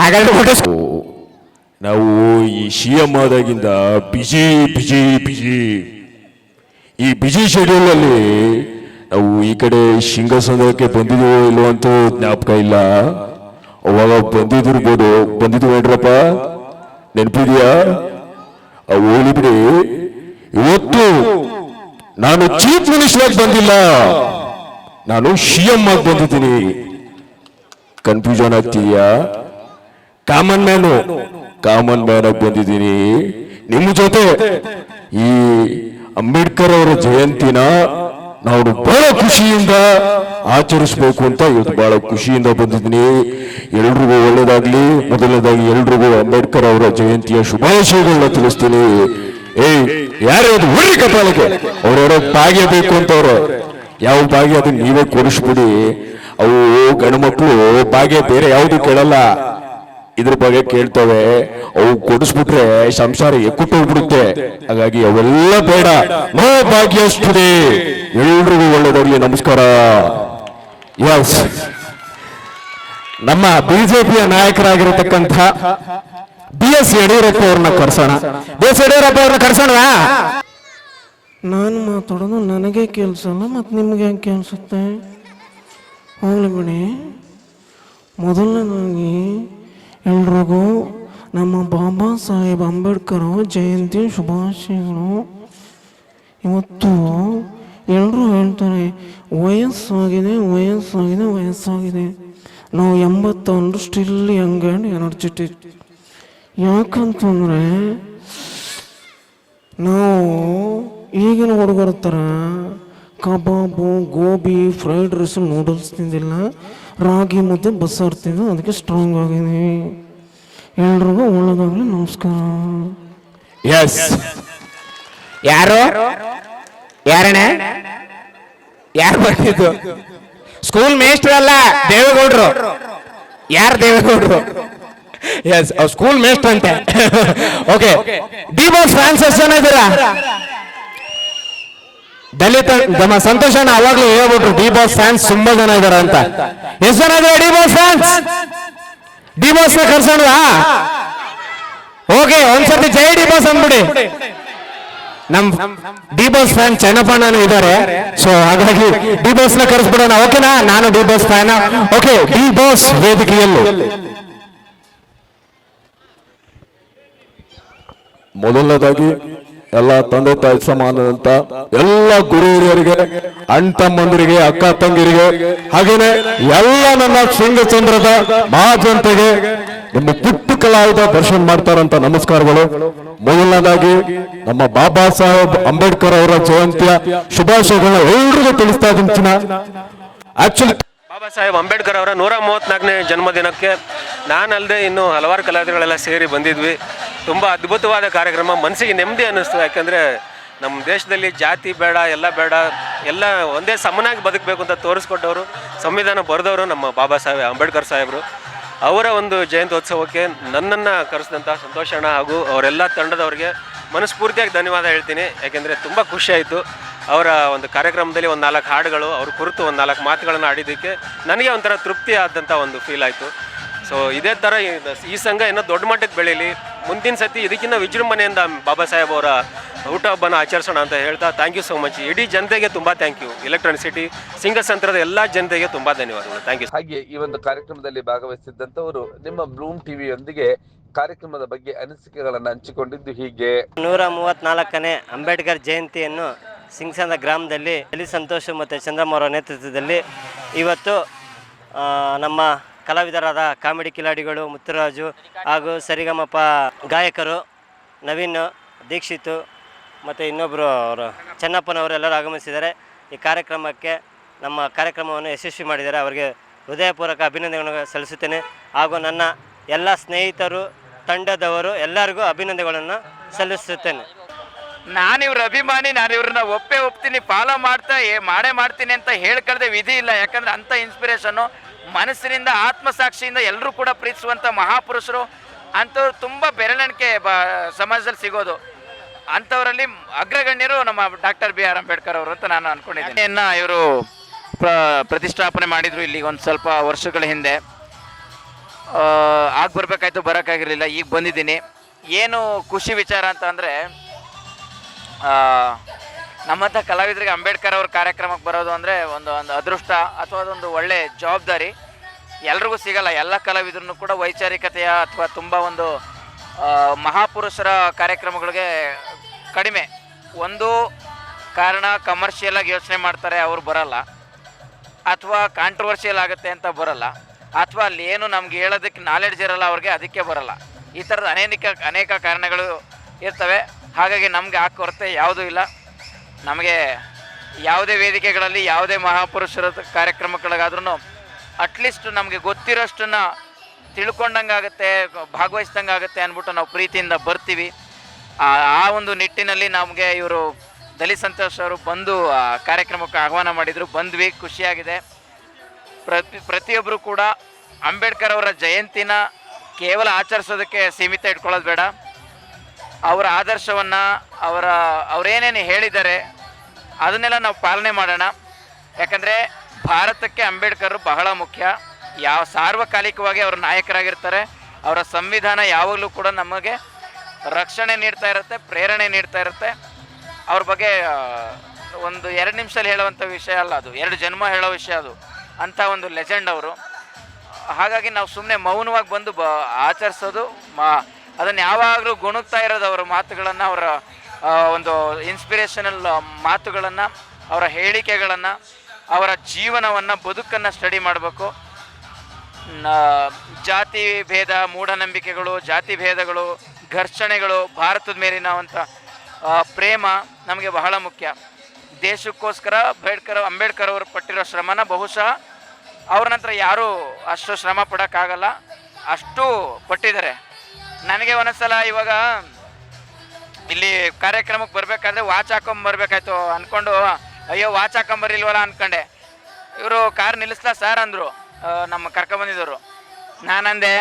ಹಾಗಾದ್ರೆ ನಾವು ಈ ಸಿ ಎಂ ಆದಾಗಿಂದ ಬಿಜಿ ಬಿಜಿ ಬಿಜಿ. ಈ ಬಿಜಿ ಶೆಡ್ಯೂಲ್ ಅಲ್ಲಿ ನಾವು ಈ ಕಡೆ ಶೃಂಗಸಂದ್ರಕ್ಕೆ ಬಂದಿದ್ದೀವೋ ಇಲ್ವೋ ಅಂತ ಜ್ಞಾಪಕ ಇಲ್ಲ. ಅವಾಗ ಬಂದಿದ್ದಿರ್ಬೋದು. ಬಂದಿದ್ದು ಏನ್ರಪ್ಪ ನೆನಪಿದ್ಯಾ? ಅವು ಹೇಳಿದ್ರಿ ಇವತ್ತು ನಾನು ಚೀಫ್ ಮಿನಿಸ್ಟರ್ ಬಂದಿಲ್ಲ. ನಾನು ಸಿ ಎಂ ಆಗಿ ಬಂದಿದ್ದೀನಿ. ಕನ್ಫ್ಯೂಷನ್ ಆಗ್ತಿದ್ಯಾ? ಕಾಮನ್ ಮ್ಯಾನು ಕಾಮನ್ ಮ್ಯಾನ್ ಆಗಿ ಬಂದಿದ್ದೀನಿ. ನಿಮ್ಮ ಜೊತೆ ಈ ಅಂಬೇಡ್ಕರ್ ಅವರ ಜಯಂತಿನ ನಾವು ಬಹಳ ಖುಷಿಯಿಂದ ಆಚರಿಸ್ಬೇಕು ಅಂತ ಇವತ್ತು ಬಹಳ ಖುಷಿಯಿಂದ ಬಂದಿದ್ದೀನಿ. ಎಲ್ರಿಗೂ ಒಳ್ಳೇದಾಗ್ಲಿ. ಮೊದಲನೇದಾಗಿ ಎಲ್ರಿಗೂ ಅಂಬೇಡ್ಕರ್ ಅವರ ಜಯಂತಿಯ ಶುಭಾಶಯಗಳನ್ನ ತಿಳಿಸ್ತೀನಿ. ಏಯ್ ಯಾರು ಅದು ಹುಡುಗಿ ಕಪಾಲಕ್ಕೆ ಅವ್ರವ್ರ ಭಾಗ್ಯ ಬೇಕು ಅಂತವ್ರು. ಯಾವ ಭಾಗ್ಯ ಅದನ್ನ ನೀವೇ ಕೊಡಿಸ್ಬಿಡಿ ಅವು ಗಂಡು ಮಕ್ಕಳು ಭಾಗ್ಯ ಬೇರೆ ಯಾವುದು ಕೇಳಲ್ಲ. ಇದ್ರ ಬಗ್ಗೆ ಕೇಳ್ತವೆ. ಅವು ಕೊಡಿಸ್ಬಿಟ್ರೆ ಸಂಸಾರ ಎಕ್ಕುಟ್ಟೋಗ್ಬಿಡುತ್ತೆ ಹಾಗಾಗಿ ಅವೆಲ್ಲ ಬೇಡ. ನೋ ಭಾಗ್ಯಷ್ಟಿದೆ ಎಲ್ರಿಗೂ ಒಳ್ಳೆದಾಗ್ಲಿ ನಮಸ್ಕಾರ. ಎಸ್ ನಮ್ಮ ಬಿಜೆಪಿಯ ನಾಯಕರಾಗಿರತಕ್ಕಂಥ ಬಿ ಎಸ್ ಯಡಿಯೂರಪ್ಪ ಅವ್ರನ್ನ ಕರ್ಸೋಣ. ಬಿ ಎಸ್ ಯಡಿಯೂರಪ್ಪ ಅವ್ರನ್ನ ಕರ್ಸೋಣ ನಾನು ಮಾತಾಡೋದು ನನಗೆ ಕೇಳಿಸಲ್ಲ ಮತ್ತು ನಿಮಗೆ ಹೆಂಗೆ ಕೇಳಿಸುತ್ತೆ? ಹೋಗ್ಲಿ ಬಿಡಿ. ಮೊದಲನೇದಾಗಿ ಎಲ್ರಿಗೂ ನಮ್ಮ ಬಾಬಾ ಸಾಹೇಬ್ ಅಂಬೇಡ್ಕರ್ ಜಯಂತಿ ಶುಭಾಶಯಗಳು. ಇವತ್ತು ಎಲ್ಲರೂ ಹೇಳ್ತಾರೆ, ವಯಸ್ಸಾಗಿದೆ ವಯಸ್ಸಾಗಿದೆ ವಯಸ್ಸಾಗಿದೆ. ನಾವು ಎಂಬತ್ತೊಂದು ಸ್ಟಿಲ್ ಯಂಗ್ ಆ್ಯಂಡ್ ಎನರ್ಜೆಟಿಕ್ ಯಾಕಂತಂದರೆ ನಾವು ಈಗಿನ ಹುಡುಗರ ಥರ ಕಬಾಬು, ಗೋಬಿ, ಫ್ರೈಡ್ ರೈಸ್ ನೂಡಲ್ಸ್ ತಿಂದಿಲ್ಲ. ರಾಗಿ ಮುದ್ದೆ ಬಸ್ಸಾರು ತಿಂದು ಅದಕ್ಕೆ ಸ್ಟ್ರಾಂಗ್ ಆಗಿದ್ದೀವಿ ಎಲ್ರಿಗೂ ಒಳ್ಳೆದಾಗಲಿ ನಮಸ್ಕಾರ. ಎಸ್ ಯಾರು? ಯಾರಣ್ಣ? ಯಾರು ಬಂದಿದ್ದು? ಸ್ಕೂಲ್ ಮೇಸ್ಟ್ರು ಅಲ್ಲ ದೇವೇಗೌಡ್ರು. ಯಾರು ದೇವೇಗೌಡ್ರು? ಎಸ್ ಸ್ಕೂಲ್ ಮೇಸ್ಟ್ರ್ ಅಂತೆ. ಓಕೆ ಡಿ ಬಾಸ್ ಫ್ಯಾನ್ಸ್ ಎಷ್ಟು ಜನ ಇದ್ದೀರಾ ದಲಿತ ನಮ್ಮ ಸಂತೋಷ ಅವಾಗ್ಲೂ ಹೇಳ್ಬಿಟ್ರು ಡಿ ಬಾಸ್ ಫ್ಯಾನ್ಸ್ ತುಂಬಾ ಜನ ಇದಾರೆ ಅಂತ. ಎಷ್ಟು ಜನ ಇದಾರೆ D Boss fans D Boss ಕರ್ಸೋಣ ಕರ್ಸೋಣವಾ? ಓಕೆ ಒಂದ್ಸತಿ ಜೈ ಡಿ ಬಾಸ್ ಅಂದ್ಬಿಡಿ. ನಮ್ ಡಿ ಬಾಸ್ ಫ್ಯಾನ್ ಚನ್ನಪ್ಪಣ್ಣನು ಇದ್ದಾರೆ ಸೊ ಹಾಗಾಗಿ ಡಿ ಬಾಸ್ನ ಕರೆಸ್ಬಿಡೋಣ. ಓಕೆನಾ? ನಾನು D Boss fan okay D Boss ವೇದಿಕೆಯಲ್ಲಿ. ಮೊದಲನೇದಾಗಿ ಎಲ್ಲ ತಂದೆ ತಾಯಿ ಸಮಾನದಂತ ಎಲ್ಲ ಗುರು ಹಿರಿಯರಿಗೆ ಅಣ್ಣ ತಮ್ಮಂದಿರಿಗೆ, ಅಕ್ಕ ತಂಗಿರಿಗೆ, ಹಾಗೇನೆ ಎಲ್ಲ ನನ್ನ ಶೃಂಗಚಂದ್ರದ ಮಹಾಜನತೆಗೆ ನಿಮ್ಮ ಪುಟ್ಟ ಕಲಾವಿದ ದರ್ಶನ ಮಾಡ್ತಾರಂತ ನಮಸ್ಕಾರಗಳು. ಮೊದಲನೇದಾಗಿ ನಮ್ಮ ಬಾಬಾ ಸಾಹೇಬ್ ಅಂಬೇಡ್ಕರ್ ಅವರ ಜಯಂತಿಯ ಶುಭಾಶಯಗಳು ಎಲ್ರಿಗೂ ತಿಳಿಸ್ತಾ ಇದ್ದೀನಿ ಆಕ್ಚುಲಿ ಬಾಬಾ ಸಾಹೇಬ್ ಅಂಬೇಡ್ಕರ್ ಅವರ ನೂರ ಮೂವತ್ತ್ನಾಲ್ಕನೇ ಜನ್ಮದಿನಕ್ಕೆ ನಾನಲ್ಲದೆ ಇನ್ನೂ ಹಲವಾರು ಕಲಾವಿದರುಗಳೆಲ್ಲ ಸೇರಿ ಬಂದಿದ್ವಿ. ತುಂಬ ಅದ್ಭುತವಾದ ಕಾರ್ಯಕ್ರಮ. ಮನಸ್ಸಿಗೆ ನೆಮ್ಮದಿ ಅನ್ನಿಸ್ತು. ಯಾಕೆಂದರೆ ನಮ್ಮ ದೇಶದಲ್ಲಿ ಜಾತಿ ಬೇಡ, ಎಲ್ಲ ಬೇಡ, ಎಲ್ಲ ಒಂದೇ ಸಮನಾಗಿ ಬದುಕಬೇಕು ಅಂತ ತೋರಿಸ್ಕೊಟ್ಟವರು, ಸಂವಿಧಾನ ಬರೆದವರು ನಮ್ಮ ಬಾಬಾ ಸಾಹೇಬ್, ಅಂಬೇಡ್ಕರ್ ಸಾಹೇಬರು. ಅವರ ಒಂದು ಜಯಂತ್ಯೋತ್ಸವಕ್ಕೆ ನನ್ನನ್ನು ಕರೆಸಿದಂಥ ಸಂತೋಷಣ್ಣ ಹಾಗೂ ಅವರೆಲ್ಲ ತಂಡದವ್ರಿಗೆ ಮನಸ್ಫೂರ್ತಿಯಾಗಿ ಧನ್ಯವಾದ ಹೇಳ್ತೀನಿ. ಯಾಕೆಂದರೆ ತುಂಬ ಖುಷಿಯಾಯಿತು ಅವರ ಒಂದು ಕಾರ್ಯಕ್ರಮದಲ್ಲಿ ಒಂದು ನಾಲ್ಕು ಹಾಡುಗಳು ಅವ್ರ ಕುರಿತು ಒಂದು ನಾಲ್ಕು ಮಾತುಗಳನ್ನು ಆಡಿದ್ದಕ್ಕೆ ನನಗೆ ಒಂಥರ ತೃಪ್ತಿ ಆದಂಥ ಒಂದು ಫೀಲ್ ಆಯಿತು. ಸೊ ಇದೇ ಥರ ಈ- ಸಂಘ ಇನ್ನೂ ದೊಡ್ಡ ಮಟ್ಟಕ್ಕೆ ಬೆಳೀಲಿ. ಮುಂದಿನ ಸತಿ ಇದಕ್ಕಿಂತ ವಿಜೃಂಭಣೆಯಿಂದ ಬಾಬಾ ಸಾಹೇಬ್ ಅವರ ಹುಟ್ಟುಹಬ್ಬನ ಆಚರಿಸೋಣ ಅಂತ ಹೇಳ್ತಾ ಥ್ಯಾಂಕ್ ಯು ಸೊ ಮಚ್ ಇಡೀ ಜನತೆಗೆ ತುಂಬ ಥ್ಯಾಂಕ್ ಯು ಎಲೆಕ್ಟ್ರಾನಿಕ್ ಸಿಟಿ ಸಿಂಗಸಂತ್ರದ ಎಲ್ಲ ಜನತೆಗೆ ತುಂಬ ಧನ್ಯವಾದಗಳು. ಥ್ಯಾಂಕ್ ಯು ಹಾಗೆ ಈ ಒಂದು ಕಾರ್ಯಕ್ರಮದಲ್ಲಿ ಭಾಗವಹಿಸಿದ್ದಂಥವರು ನಿಮ್ಮ ಬ್ಲೂಮ್ ಟಿವಿಯೊಂದಿಗೆ ಕಾರ್ಯಕ್ರಮದ ಬಗ್ಗೆ ಅನಿಸಿಕೆಗಳನ್ನು ಹಂಚಿಕೊಂಡಿದ್ದು ಹೀಗೆ. ನೂರ ಮೂವತ್ತ್ನಾಲ್ಕನೇ ಅಂಬೇಡ್ಕರ್ ಜಯಂತಿಯನ್ನು ಸಿಂಗ್ಸಂದ ಗ್ರಾಮದಲ್ಲಿ ಎಲಿ ಸಂತೋಷ್ ಮತ್ತು ಚಂದ್ರಮ್ಮ ಅವರ ನೇತೃತ್ವದಲ್ಲಿ ಇವತ್ತು ನಮ್ಮ ಕಲಾವಿದರಾದ ಕಾಮಿಡಿ ಕಿಲಾಡಿಗಳು ಮುತ್ತುರಾಜು ಹಾಗೂ ಸರಿಗಮಪ ಗಾಯಕರು ನವೀನ್, ದೀಕ್ಷಿತ್ ಮತ್ತು ಇನ್ನೊಬ್ಬರು ಅವರು ಚೆನ್ನಪ್ಪನವರೆಲ್ಲರೂ ಆಗಮಿಸಿದ್ದಾರೆ. ಈ ಕಾರ್ಯಕ್ರಮಕ್ಕೆ ನಮ್ಮ ಕಾರ್ಯಕ್ರಮವನ್ನು ಯಶಸ್ವಿ ಮಾಡಿದ್ದಾರೆ. ಅವರಿಗೆ ಹೃದಯಪೂರ್ವಕ ಅಭಿನಂದನೆಗಳನ್ನು ಸಲ್ಲಿಸುತ್ತೇನೆ. ಹಾಗೂ ನನ್ನ ಎಲ್ಲ ಸ್ನೇಹಿತರು, ತಂಡದವರು ಎಲ್ಲರಿಗೂ ಅಭಿನಂದನೆಗಳನ್ನು ಸಲ್ಲಿಸುತ್ತೇನೆ. ನಾನು ಇವ್ರ ಅಭಿಮಾನಿ, ನಾನು ಇವ್ರನ್ನ ಒಪ್ಪೇ ಒಪ್ತೀನಿ ಫಾಲೋ ಮಾಡ್ತಾ, ಏ, ಮಾಡೇ ಮಾಡ್ತೀನಿ ಅಂತ ಹೇಳ್ಕಳ್ದೆ ವಿಧಿ ಇಲ್ಲ. ಯಾಕಂದ್ರೆ ಅಂಥ ಇನ್ಸ್ಪಿರೇಷನ್ನು ಮನಸ್ಸಿನಿಂದ, ಆತ್ಮಸಾಕ್ಷಿಯಿಂದ ಎಲ್ಲರೂ ಕೂಡ ಪ್ರೀತಿಸುವಂಥ ಮಹಾಪುರುಷರು. ಅಂಥವ್ರು ತುಂಬ ಬೆರಳಣಿಕೆ ಬ, ಸಮಾಜದಲ್ಲಿ ಸಿಗೋದು. ಅಂಥವರಲ್ಲಿ ಅಗ್ರಗಣ್ಯರು ನಮ್ಮ ಡಾಕ್ಟರ್ ಬಿ ಆರ್ ಅಂಬೇಡ್ಕರ್ ಅವರು ಅಂತ ನಾನು ಅನ್ಕೊಂಡಿದ್ದೀನಿ. ಇವರು ಪ್ರ, ಪ್ರತಿಷ್ಠಾಪನೆ ಮಾಡಿದರು ಇಲ್ಲಿ ಒಂದು ಸ್ವಲ್ಪ ವರ್ಷಗಳ ಹಿಂದೆ. ಆಗ ಬರಬೇಕಾಯ್ತು, ಬರೋಕ್ಕಾಗಿರಲಿಲ್ಲ, ಈಗ ಬಂದಿದ್ದೀನಿ. ಏನು ಖುಷಿ ವಿಚಾರ ಅಂತ ಅಂದರೆ ನಮ್ಮಂಥ ಕಲಾವಿದರಿಗೆ ಅಂಬೇಡ್ಕರ್ ಅವ್ರ ಕಾರ್ಯಕ್ರಮಕ್ಕೆ ಬರೋದು ಅಂದರೆ ಒಂದು ಒಂದು ಅದೃಷ್ಟ ಅಥವಾ ಅದೊಂದು ಒಳ್ಳೆ ಜವಾಬ್ದಾರಿ. ಎಲ್ರಿಗೂ ಸಿಗಲ್ಲ, ಎಲ್ಲ ಕಲಾವಿದರನ್ನು ಕೂಡ ವೈಚಾರಿಕತೆಯ ಅಥವಾ ತುಂಬ ಒಂದು ಮಹಾಪುರುಷರ ಕಾರ್ಯಕ್ರಮಗಳಿಗೆ ಕಡಿಮೆ. ಒಂದು ಕಾರಣ ಕಮರ್ಷಿಯಲ್ ಆಗಿ ಯೋಚನೆ ಮಾಡ್ತಾರೆ, ಅವ್ರು ಬರಲ್ಲ. ಅಥವಾ ಕಾಂಟ್ರವರ್ಷಿಯಲ್ ಆಗುತ್ತೆ ಅಂತ ಬರಲ್ಲ. ಅಥವಾ ಅಲ್ಲಿ ಏನು ನಮ್ಗೆ ಹೇಳೋದಕ್ಕೆ ನಾಲೆಡ್ಜ್ ಇರಲ್ಲ, ಅವ್ರಿಗೆ ಅದಕ್ಕೆ ಬರಲ್ಲ. ಈ ಥರದ ಅನೇಕ ಅನೇಕ ಕಾರಣಗಳು ಇರ್ತವೆ. ಹಾಗಾಗಿ ನಮಗೆ ಆ ಕೊರತೆ ಯಾವುದೂ ಇಲ್ಲ. ನಮಗೆ ಯಾವುದೇ ವೇದಿಕೆಗಳಲ್ಲಿ ಯಾವುದೇ ಮಹಾಪುರುಷರ ಕಾರ್ಯಕ್ರಮಗಳಿಗಾದ್ರೂ ಅಟ್ಲೀಸ್ಟ್ ನಮಗೆ ಗೊತ್ತಿರೋಷ್ಟನ್ನು ತಿಳ್ಕೊಂಡಂಗೆ ಆಗುತ್ತೆ, ಭಾಗವಹಿಸ್ದಂಗೆ ಆಗುತ್ತೆ ಅಂದ್ಬಿಟ್ಟು ನಾವು ಪ್ರೀತಿಯಿಂದ ಬರ್ತೀವಿ. ಆ ಒಂದು ನಿಟ್ಟಿನಲ್ಲಿ ನಮಗೆ ಇವರು ದಲಿತ ಸಂತೋಷ್ ಅವರು ಬಂದು ಕಾರ್ಯಕ್ರಮಕ್ಕೆ ಆಹ್ವಾನ ಮಾಡಿದರು. ಬಂದ್ವಿ, ಖುಷಿಯಾಗಿದೆ. ಪ್ರತಿ ಪ್ರತಿಯೊಬ್ಬರು ಕೂಡ ಅಂಬೇಡ್ಕರ್ ಅವರ ಜಯಂತಿನ ಕೇವಲ ಆಚರಿಸೋದಕ್ಕೆ ಸೀಮಿತ ಇಟ್ಕೊಳ್ಳೋದು ಬೇಡ. ಅವರ ಆದರ್ಶವನ್ನು, ಅವರ, ಅವರೇನೇನು ಹೇಳಿದ್ದಾರೆ, ಅದನ್ನೆಲ್ಲ ನಾವು ಪಾಲನೆ ಮಾಡೋಣ. ಯಾಕಂದರೆ ಭಾರತಕ್ಕೆ ಅಂಬೇಡ್ಕರ್ ಬಹಳ ಮುಖ್ಯ. ಯಾವ, ಸಾರ್ವಕಾಲಿಕವಾಗಿ ಅವರು ನಾಯಕರಾಗಿರ್ತಾರೆ, ಅವರ ಸಂವಿಧಾನ ಯಾವಾಗಲೂ ಕೂಡ ನಮಗೆ ರಕ್ಷಣೆ ನೀಡ್ತಾ ಇರುತ್ತೆ, ಪ್ರೇರಣೆ ನೀಡ್ತಾ ಇರುತ್ತೆ. ಅವ್ರ ಬಗ್ಗೆ ಒಂದು ಎರಡು ನಿಮಿಷದಲ್ಲಿ ಹೇಳುವಂಥ ವಿಷಯ ಅಲ್ಲ ಅದು, ಎರಡು ಜನ್ಮ ಹೇಳೋ ವಿಷಯ ಅದು, ಅಂಥ ಒಂದು ಲೆಜೆಂಡ್ ಅವರು. ಹಾಗಾಗಿ ನಾವು ಸುಮ್ಮನೆ ಮೌನವಾಗಿ ಬಂದು ಬ, ಆಚರಿಸೋದು ಮಾ ಅದನ್ನು ಯಾವಾಗಲೂ ಗುಣುತ್ತಾ ಇರೋದು ಅವರ ಮಾತುಗಳನ್ನು, ಅವರ ಒಂದು ಇನ್ಸ್ಪಿರೇಷನಲ್ ಮಾತುಗಳನ್ನು, ಅವರ ಹೇಳಿಕೆಗಳನ್ನು, ಅವರ ಜೀವನವನ್ನು ಬದುಕನ್ನು ಸ್ಟಡಿ ಮಾಡಬೇಕು. ಜಾತಿ ಭೇದ, ಮೂಢನಂಬಿಕೆಗಳು, ಜಾತಿ ಭೇದಗಳು, ಘರ್ಷಣೆಗಳು, ಭಾರತದ ಮೇಲಿನ ಅಂತ ಪ್ರೇಮ ನಮಗೆ ಬಹಳ ಮುಖ್ಯ. ದೇಶಕ್ಕೋಸ್ಕರ ಅಂಬೇಡ್ಕರ್ ಅಂಬೇಡ್ಕರ್ ಅವರು ಪಟ್ಟಿರೋ ಶ್ರಮನ ಬಹುಶಃ ಅವ್ರ ನಂತರ ಯಾರೂ ಅಷ್ಟು ಶ್ರಮ ಪಡೋಕ್ಕಾಗಲ್ಲ. ಅಷ್ಟು ಪಟ್ಟಿದ್ದಾರೆ. ನನಗೆ ಒಂದೊಂದ್ಸಲ ಇವಾಗ ಇಲ್ಲಿ ಕಾರ್ಯಕ್ರಮಕ್ಕೆ ಬರಬೇಕಾದ್ರೆ ವಾಚ್ ಹಾಕೊಂಬರ್ಬೇಕಾಯ್ತು ಅಂದ್ಕೊಂಡು ಅಯ್ಯೋ ವಾಚ್ ಹಾಕೊಂಬರಿಲ್ವಲ್ಲ ಅನ್ಕೊಂಡೆ. ಇವರು ಕಾರ್ ನಿಲ್ಲಿಸ್ಲ ಸರ್ ಅಂದರು ನಮ್ಮ ಕರ್ಕೊಂಬಂದಿದ್ದವರು ನಾನಂದೆ,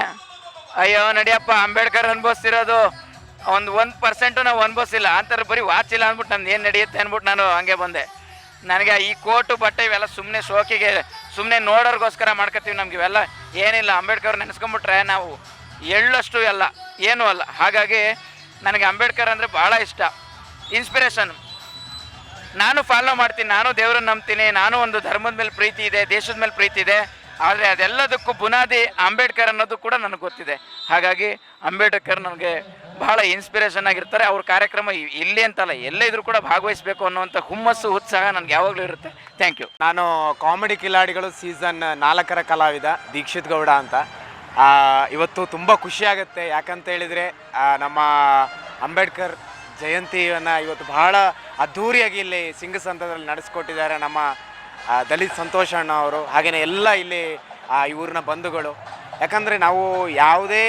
ಅಯ್ಯೋ, ನಡಿಯಪ್ಪ, ಅಂಬೇಡ್ಕರ್ ಅನ್ಭವಿಸ್ತಿರೋದು ಒಂದು ಒಂದು ಪರ್ಸೆಂಟು ನಾವು ಅನ್ಭವಿಸಿಲ್ಲ ಅಂತಾರೆ ಬರೀ ವಾಚ್ ಇಲ್ಲ ಅಂದ್ಬಿಟ್ಟು ನಂದು ಏನು ನಡೆಯುತ್ತೆ ಅಂದ್ಬಿಟ್ಟು ನಾನು ಹಂಗೆ ಬಂದೆ. ನನಗೆ ಈ ಕೋಟು ಬಟ್ಟೆ ಇವೆಲ್ಲ ಸುಮ್ಮನೆ ಶೋಕಿಗೆ ಸುಮ್ಮನೆ ನೋಡೋರ್ಗೋಸ್ಕರ ಮಾಡ್ಕೊತೀವಿ ನಮ್ಗೆ ಇವೆಲ್ಲ ಏನಿಲ್ಲ. ಅಂಬೇಡ್ಕರ್ ನೆನೆಸ್ಕೊಂಬಿಟ್ರೆ ನಾವು ಎಳ್ಳಷ್ಟು ಅಲ್ಲ, ಏನೂ ಅಲ್ಲ. ಹಾಗಾಗಿ ನನಗೆ ಅಂಬೇಡ್ಕರ್ ಅಂದರೆ ಭಾಳ ಇಷ್ಟ. ಇನ್ಸ್ಪಿರೇಷನ್ ನಾನು ಫಾಲೋ ಮಾಡ್ತೀನಿ, ನಾನು ದೇವರನ್ನು ನಂಬ್ತೀನಿ, ನಾನು ಒಂದು ಧರ್ಮದ ಮೇಲೆ ಪ್ರೀತಿ ಇದೆ, ದೇಶದ ಮೇಲೆ ಪ್ರೀತಿ ಇದೆ, ಆದರೆ ಅದೆಲ್ಲದಕ್ಕೂ ಬುನಾದಿ ಅಂಬೇಡ್ಕರ್ ಅನ್ನೋದು ಕೂಡ ನನಗೆ ಗೊತ್ತಿದೆ. ಹಾಗಾಗಿ ಅಂಬೇಡ್ಕರ್ ನನಗೆ ಬಹಳ ಇನ್ಸ್ಪಿರೇಷನ್ ಆಗಿರ್ತಾರೆ. ಅವ್ರ ಕಾರ್ಯಕ್ರಮ ಇಲ್ಲಿ ಅಂತಲ್ಲ, ಎಲ್ಲೇ ಇದ್ರೂ ಕೂಡ ಭಾಗವಹಿಸಬೇಕು ಅನ್ನುವಂಥ ಹುಮ್ಮಸ್ಸು, ಉತ್ಸಾಹ ನನಗೆ ಯಾವಾಗಲೂ ಇರುತ್ತೆ. ಥ್ಯಾಂಕ್ ಯು ನಾನು ಕಾಮಿಡಿ ಕಿಲಾಡಿಗಳು ಸೀಸನ್ ನಾಲ್ಕರ ಕಲಾವಿದ ದೀಕ್ಷಿತ್ ಗೌಡ ಅಂತ. ಇವತ್ತು ತುಂಬ ಖುಷಿಯಾಗುತ್ತೆ ಯಾಕಂತ ಹೇಳಿದರೆ ನಮ್ಮ ಅಂಬೇಡ್ಕರ್ ಜಯಂತಿಯನ್ನು ಇವತ್ತು ಬಹಳ ಅದ್ಧೂರಿಯಾಗಿ ಇಲ್ಲಿ ಸಿಂಗಸಂತದಲ್ಲಿ ನಡೆಸ್ಕೊಟ್ಟಿದ್ದಾರೆ ನಮ್ಮ ದಲಿತ್ ಸಂತೋಷ ಅಣ್ಣ ಅವರು ಹಾಗೆಯೇ ಎಲ್ಲ ಇಲ್ಲಿ ಊರಿನ ಬಂಧುಗಳು. ಯಾಕಂದರೆ ನಾವು ಯಾವುದೇ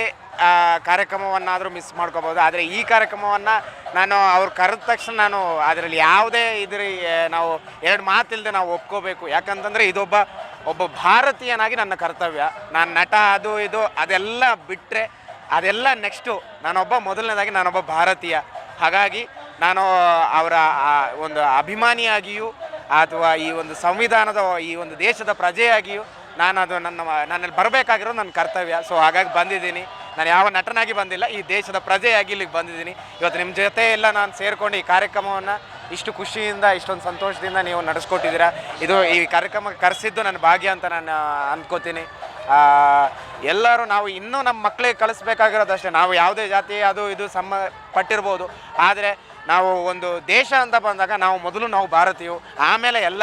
ಕಾರ್ಯಕ್ರಮವನ್ನಾದರೂ ಮಿಸ್ ಮಾಡ್ಕೋಬೋದು. ಆದರೆ ಈ ಕಾರ್ಯಕ್ರಮವನ್ನು ನಾನು ಅವ್ರು ಕರೆದ ತಕ್ಷಣ ನಾನು ಅದರಲ್ಲಿ ಯಾವುದೇ ಇದ್ರ ನಾವು ಎರಡು ಮಾತಿಲ್ಲದೆ ನಾವು ಒಪ್ಕೋಬೇಕು. ಯಾಕಂತಂದರೆ ಇದೊಬ್ಬ ಒಬ್ಬ ಭಾರತೀಯನಾಗಿ ನನ್ನ ಕರ್ತವ್ಯ. ನಾನು ನಟ, ಅದು ಇದು, ಅದೆಲ್ಲ ಬಿಟ್ಟರೆ ಅದೆಲ್ಲ ನೆಕ್ಸ್ಟು ನಾನೊಬ್ಬ ಮೊದಲನೇದಾಗಿ ನಾನೊಬ್ಬ ಭಾರತೀಯ. ಹಾಗಾಗಿ ನಾನು ಅವರ ಒಂದು ಅಭಿಮಾನಿಯಾಗಿಯೂ, ಅಥವಾ ಈ ಒಂದು ಸಂವಿಧಾನದ, ಈ ಒಂದು ದೇಶದ ಪ್ರಜೆಯಾಗಿಯೂ ನಾನು ಅದು ನನ್ನ, ನನ್ನಲ್ಲಿ ಬರಬೇಕಾಗಿರೋದು ನನ್ನ ಕರ್ತವ್ಯ. ಸೊ ಹಾಗಾಗಿ ಬಂದಿದ್ದೀನಿ. ನಾನು ಯಾವ ನಟನಾಗಿ ಬಂದಿಲ್ಲ, ಈ ದೇಶದ ಪ್ರಜೆಯಾಗಿ ಇಲ್ಲಿಗೆ ಬಂದಿದ್ದೀನಿ. ಇವತ್ತು ನಿಮ್ಮ ಜೊತೆ ಎಲ್ಲ ನಾನು ಸೇರಿಕೊಂಡು ಈ ಕಾರ್ಯಕ್ರಮವನ್ನು ಇಷ್ಟು ಖುಷಿಯಿಂದ, ಇಷ್ಟೊಂದು ಸಂತೋಷದಿಂದ ನೀವು ನಡೆಸ್ಕೊಟ್ಟಿದ್ದೀರಾ. ಇದು ಈ ಕಾರ್ಯಕ್ರಮಕ್ಕೆ ಕರೆಸಿದ್ದು ನನ್ನ ಭಾಗ್ಯ ಅಂತ ನಾನು ಅಂದ್ಕೋತೀನಿ ಎಲ್ಲರೂ ನಾವು ಇನ್ನೂ ನಮ್ಮ ಮಕ್ಕಳಿಗೆ ಕಲಿಸ್ಬೇಕಾಗಿರೋದಷ್ಟೇ ನಾವು ಯಾವುದೇ ಜಾತಿ, ಅದು ಇದು ಸಮ ಪಟ್ಟಿರ್ಬೋದು ಆದರೆ ನಾವು ಒಂದು ದೇಶ ಅಂತ ಬಂದಾಗ ನಾವು ಮೊದಲು ನಾವು ಭಾರತೀಯ ಆಮೇಲೆ ಎಲ್ಲ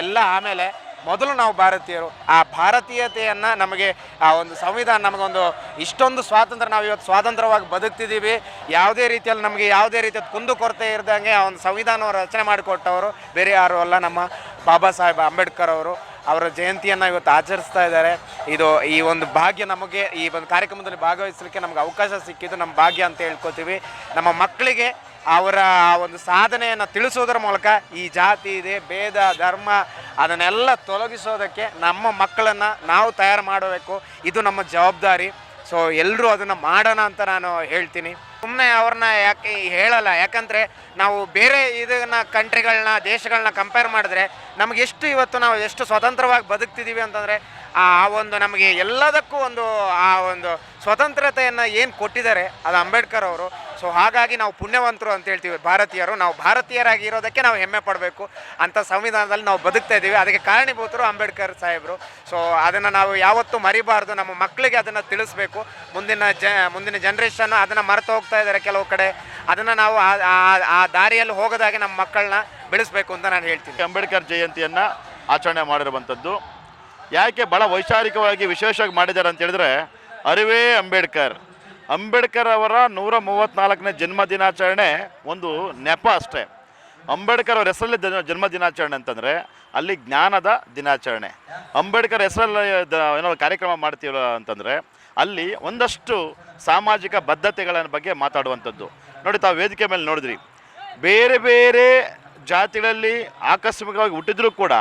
ಎಲ್ಲ ಆಮೇಲೆ ಮೊದಲು ನಾವು ಭಾರತೀಯರು. ಆ ಭಾರತೀಯತೆಯನ್ನು ನಮಗೆ, ಆ ಒಂದು ಸಂವಿಧಾನ ನಮಗೊಂದು ಇಷ್ಟೊಂದು ಸ್ವಾತಂತ್ರ್ಯ ನಾವು ಇವತ್ತು ಸ್ವಾತಂತ್ರ್ಯವಾಗಿ ಬದುಕ್ತಿದ್ದೀವಿ. ಯಾವುದೇ ರೀತಿಯಲ್ಲಿ ನಮಗೆ ಯಾವುದೇ ರೀತಿಯ ಕುಂದುಕೊರತೆ ಇರದಂಗೆ ಆ ಒಂದು ಸಂವಿಧಾನವನ್ನು ರಚನೆ ಮಾಡಿಕೊಟ್ಟವರು. ಬೇರೆ ಯಾರು ಅಲ್ಲ ನಮ್ಮ ಬಾಬಾ ಸಾಹೇಬ್ ಅಂಬೇಡ್ಕರ್ ಅವರು. ಅವರ ಜಯಂತಿಯನ್ನು ಇವತ್ತು ಆಚರಿಸ್ತಾ ಇದ್ದಾರೆ. ಇದು ಈ ಒಂದು ಭಾಗ್ಯ ನಮಗೆ ಈ ಒಂದು ಕಾರ್ಯಕ್ರಮದಲ್ಲಿ ಭಾಗವಹಿಸಲಿಕ್ಕೆ ನಮಗೆ ಅವಕಾಶ ಸಿಕ್ಕಿದ್ದು ನಮ್ಮ ಭಾಗ್ಯ ಅಂತ ಹೇಳ್ಕೊತೀವಿ. ನಮ್ಮ ಮಕ್ಕಳಿಗೆ ಅವರ ಒಂದು ಸಾಧನೆಯನ್ನು ತಿಳಿಸೋದ್ರ ಮೂಲಕ ಈ ಜಾತಿ ಇದೆ, ಭೇದ, ಧರ್ಮ ಅದನ್ನೆಲ್ಲ ತೊಲಗಿಸೋದಕ್ಕೆ ನಮ್ಮ ಮಕ್ಕಳನ್ನು ನಾವು ತಯಾರು ಮಾಡಬೇಕು. ಇದು ನಮ್ಮ ಜವಾಬ್ದಾರಿ. ಸೊ ಎಲ್ಲರೂ ಅದನ್ನು ಮಾಡೋಣ ಅಂತ ನಾನು ಹೇಳ್ತೀನಿ. ಸುಮ್ಮನೆ ಅವ್ರನ್ನ ಯಾಕೆ ಹೇಳಲ್ಲ. ಯಾಕಂದರೆ ನಾವು ಬೇರೆ ಇದನ್ನ ಕಂಟ್ರಿಗಳನ್ನ ದೇಶಗಳನ್ನ ಕಂಪೇರ್ ಮಾಡಿದ್ರೆ ನಮಗೆ ಎಷ್ಟು ಇವತ್ತು ನಾವು ಎಷ್ಟು ಸ್ವತಂತ್ರವಾಗಿ ಬದುಕ್ತಿದ್ದೀವಿ ಅಂತಂದರೆ ಆ ಒಂದು ನಮಗೆ ಎಲ್ಲದಕ್ಕೂ ಒಂದು ಆ ಒಂದು ಸ್ವತಂತ್ರತೆಯನ್ನು ಏನು ಕೊಟ್ಟಿದ್ದಾರೆ ಅದು ಅಂಬೇಡ್ಕರ್ ಅವರು. ಸೊ ಹಾಗಾಗಿ ನಾವು ಪುಣ್ಯವಂತರು ಅಂತ ಹೇಳ್ತೀವಿ ಭಾರತೀಯರು. ನಾವು ಭಾರತೀಯರಾಗಿ ಇರೋದಕ್ಕೆ ನಾವು ಹೆಮ್ಮೆ ಪಡಬೇಕು ಅಂಥ ಸಂವಿಧಾನದಲ್ಲಿ ನಾವು ಬದುಕ್ತಾ ಇದ್ದೀವಿ. ಅದಕ್ಕೆ ಕಾರಣೀಭೂತರು ಅಂಬೇಡ್ಕರ್ ಸಾಹೇಬರು. ಸೊ ಅದನ್ನು ನಾವು ಯಾವತ್ತೂ ಮರಿಬಾರ್ದು. ನಮ್ಮ ಮಕ್ಕಳಿಗೆ ಅದನ್ನು ತಿಳಿಸ್ಬೇಕು. ಮುಂದಿನ ಜ, ಮುಂದಿನ ಜನ್ರೇಷನ್ ಅದನ್ನು ಮರೆತು ಹೋಗ್ತಾ ಇದ್ದಾರೆ ಕೆಲವು ಕಡೆ. ಅದನ್ನು ನಾವು ಆ- ದಾರಿಯಲ್ಲಿ ಹೋಗೋದಾಗೆ ನಮ್ಮ ಮಕ್ಕಳನ್ನ ಬೆಳೆಸಬೇಕು ಅಂತ ನಾನು ಹೇಳ್ತೀನಿ. ಅಂಬೇಡ್ಕರ್ ಜಯಂತಿಯನ್ನು ಆಚರಣೆ ಮಾಡಿರುವಂಥದ್ದು. ಯಾಕೆ ಭಾಳ ವೈಚಾರಿಕವಾಗಿ ವಿಶೇಷವಾಗಿ ಮಾಡಿದ್ದಾರೆ ಅಂತ ಹೇಳಿದ್ರೆ ಅರಿವೇ ಅಂಬೇಡ್ಕರ್. ಅಂಬೇಡ್ಕರ್ ಅವರ ನೂರ ಮೂವತ್ತ್ನಾಲ್ಕನೇ ಜನ್ಮ ದಿನಾಚರಣೆ ಒಂದು ನೆಪ ಅಷ್ಟೇ. ಅಂಬೇಡ್ಕರ್ ಅವ್ರ ಹೆಸರಲ್ಲಿ ಜನ- ಜನ್ಮ ದಿನಾಚರಣೆ ಅಂತಂದರೆ ಅಲ್ಲಿ ಜ್ಞಾನದ ದಿನಾಚರಣೆ. ಅಂಬೇಡ್ಕರ್ ಹೆಸರಲ್ಲಿ ಏನೋ ಕಾರ್ಯಕ್ರಮ ಮಾಡ್ತೀವಲ್ಲ ಅಂತಂದರೆ ಅಲ್ಲಿ ಒಂದಷ್ಟು ಸಾಮಾಜಿಕ ಬದ್ಧತೆಗಳ ಬಗ್ಗೆ ಮಾತಾಡುವಂಥದ್ದು. ನೋಡಿ ತಾವು ವೇದಿಕೆ ಮೇಲೆ ನೋಡಿದ್ರಿ. ಬೇರೆ ಬೇರೆ ಜಾತಿಗಳಲ್ಲಿ ಆಕಸ್ಮಿಕವಾಗಿ ಹುಟ್ಟಿದ್ರೂ ಕೂಡ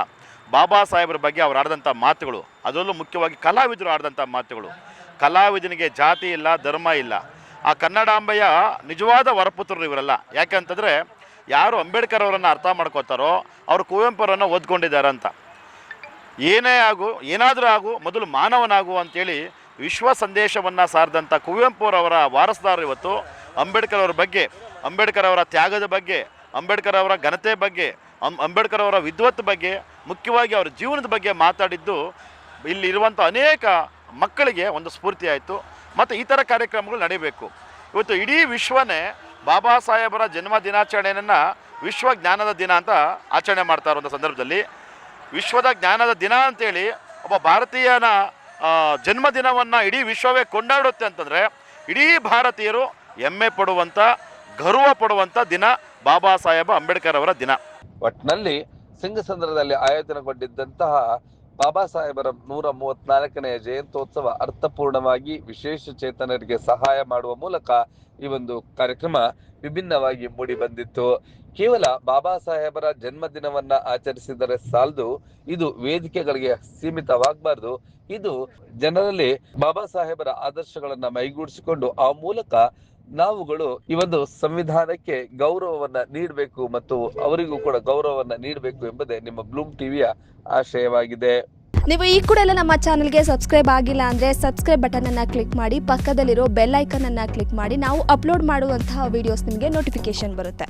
ಬಾಬಾ ಸಾಹೇಬರ ಬಗ್ಗೆ ಅವ್ರು ಆಡಿದಂಥ ಮಾತುಗಳು, ಅದರಲ್ಲೂ ಮುಖ್ಯವಾಗಿ ಕಲಾವಿದರು ಆಡಿದಂಥ ಮಾತುಗಳು. ಕಲಾವಿದನಿಗೆ ಜಾತಿ ಇಲ್ಲ, ಧರ್ಮ ಇಲ್ಲ. ಆ ಕನ್ನಡಾಂಬೆಯ ನಿಜವಾದ ವರಪುತ್ರರು ಇವರೆಲ್ಲ. ಯಾಕಂತಂದರೆ ಯಾರು ಅಂಬೇಡ್ಕರ್ ಅವರನ್ನು ಅರ್ಥ ಮಾಡ್ಕೋತಾರೋ, ಅವರು ಕುವೆಂಪು ಅವರನ್ನು ಓದ್ಕೊಂಡಿದ್ದಾರೆ ಅಂತ. ಏನೇ ಆಗು, ಏನಾದರೂ ಆಗು, ಮೊದಲು ಮಾನವನಾಗು ಅಂತೇಳಿ ವಿಶ್ವ ಸಂದೇಶವನ್ನು ಸಾರಿದಂಥ ಕುವೆಂಪುರವರ ವಾರಸದಾರರು ಇವತ್ತು ಅಂಬೇಡ್ಕರ್ ಅವರ ಬಗ್ಗೆ, ಅಂಬೇಡ್ಕರ್ ಅವರ ತ್ಯಾಗದ ಬಗ್ಗೆ, ಅಂಬೇಡ್ಕರ್ ಅವರ ಘನತೆ ಬಗ್ಗೆ ಅಂಬೇಡ್ಕರ್ ಅವರ ವಿದ್ವತ್ ಬಗ್ಗೆ, ಮುಖ್ಯವಾಗಿ ಅವರ ಜೀವನದ ಬಗ್ಗೆ ಮಾತಾಡಿದ್ದು ಇಲ್ಲಿರುವಂಥ ಅನೇಕ ಮಕ್ಕಳಿಗೆ ಒಂದು ಸ್ಫೂರ್ತಿಯಾಯಿತು ಮತ್ತು ಈ ಥರ ಕಾರ್ಯಕ್ರಮಗಳು ನಡೆಯಬೇಕು ಇವತ್ತು ಇಡೀ ವಿಶ್ವನೇ ಬಾಬಾ ಸಾಹೇಬರ ಜನ್ಮ ದಿನಾಚರಣೆಯನ್ನು ವಿಶ್ವ ಜ್ಞಾನದ ದಿನ ಅಂತ ಆಚರಣೆ ಮಾಡ್ತಾ ಇರುವಂಥ ಸಂದರ್ಭದಲ್ಲಿ. ವಿಶ್ವದ ಜ್ಞಾನದ ದಿನ ಅಂತೇಳಿ ಒಬ್ಬ ಭಾರತೀಯನ ಜನ್ಮದಿನವನ್ನು ಇಡೀ ವಿಶ್ವವೇ ಕೊಂಡಾಡುತ್ತೆ ಅಂತಂದರೆ, ಇಡೀ ಭಾರತೀಯರು ಹೆಮ್ಮೆ ಪಡುವಂಥ ಗರ್ವ ಪಡುವಂಥ ದಿನ ಬಾಬಾ ಸಾಹೇಬ ಅಂಬೇಡ್ಕರ್ ಅವರ ದಿನ. ಒಟ್ನಲ್ಲಿ ಸಿಂಗಸಂದ್ರದಲ್ಲಿ ಆಯೋಜನೆಗೊಂಡಿದ್ದಂತಹ ಬಾಬಾ ಸಾಹೇಬರ ನೂರ ಮೂವತ್ನಾಲ್ಕನೆಯ ಜಯಂತೋತ್ಸವ ಅರ್ಥಪೂರ್ಣವಾಗಿ ವಿಶೇಷ ಚೇತನರಿಗೆ ಸಹಾಯ ಮಾಡುವ ಮೂಲಕ ಈ ಒಂದು ಕಾರ್ಯಕ್ರಮ ವಿಭಿನ್ನವಾಗಿ ಮೂಡಿ ಬಂದಿತ್ತು. ಕೇವಲ ಬಾಬಾ ಸಾಹೇಬರ ಜನ್ಮದಿನವನ್ನ ಆಚರಿಸಿದರೆ ಸಾಲದು, ಇದು ವೇದಿಕೆಗಳಿಗೆ ಸೀಮಿತವಾಗಬಾರ್ದು. ಇದು ಜನರಲ್ಲಿ ಬಾಬಾ ಸಾಹೇಬರ ಆದರ್ಶಗಳನ್ನ ಮೈಗೂಡಿಸಿಕೊಂಡು ಆ ಮೂಲಕ ನಾವುಗಳು ಈ ಒಂದು ಸಂವಿಧಾನಕ್ಕೆ ಗೌರವವನ್ನ ನೀಡಬೇಕು ಮತ್ತು ಅವರಿಗೂ ಕೂಡ ಗೌರವವನ್ನ ನೀಡಬೇಕು ಎಂಬುದೇ ನಿಮ್ಮ ಬ್ಲೂಮ್ ಟಿವಿಯ ಆಶಯವಾಗಿದೆ. ನೀವು ಈ ಕೂಡ ಎಲ್ಲ ನಮ್ಮ ಚಾನಲ್ಗೆ ಸಬ್ಸ್ಕ್ರೈಬ್ ಆಗಿಲ್ಲ ಅಂದ್ರೆ ಸಬ್ಸ್ಕ್ರೈಬ್ ಬಟನನ್ನು ಕ್ಲಿಕ್ ಮಾಡಿ, ಪಕ್ಕದಲ್ಲಿರೋ ಬೆಲ್ ಅನ್ನ ಕ್ಲಿಕ್ ಮಾಡಿ, ನಾವು ಅಪ್ಲೋಡ್ ಮಾಡುವಂತಹ ವಿಡಿಯೋಸ್ ನಿಮಗೆ ನೋಟಿಫಿಕೇಶನ್ ಬರುತ್ತೆ.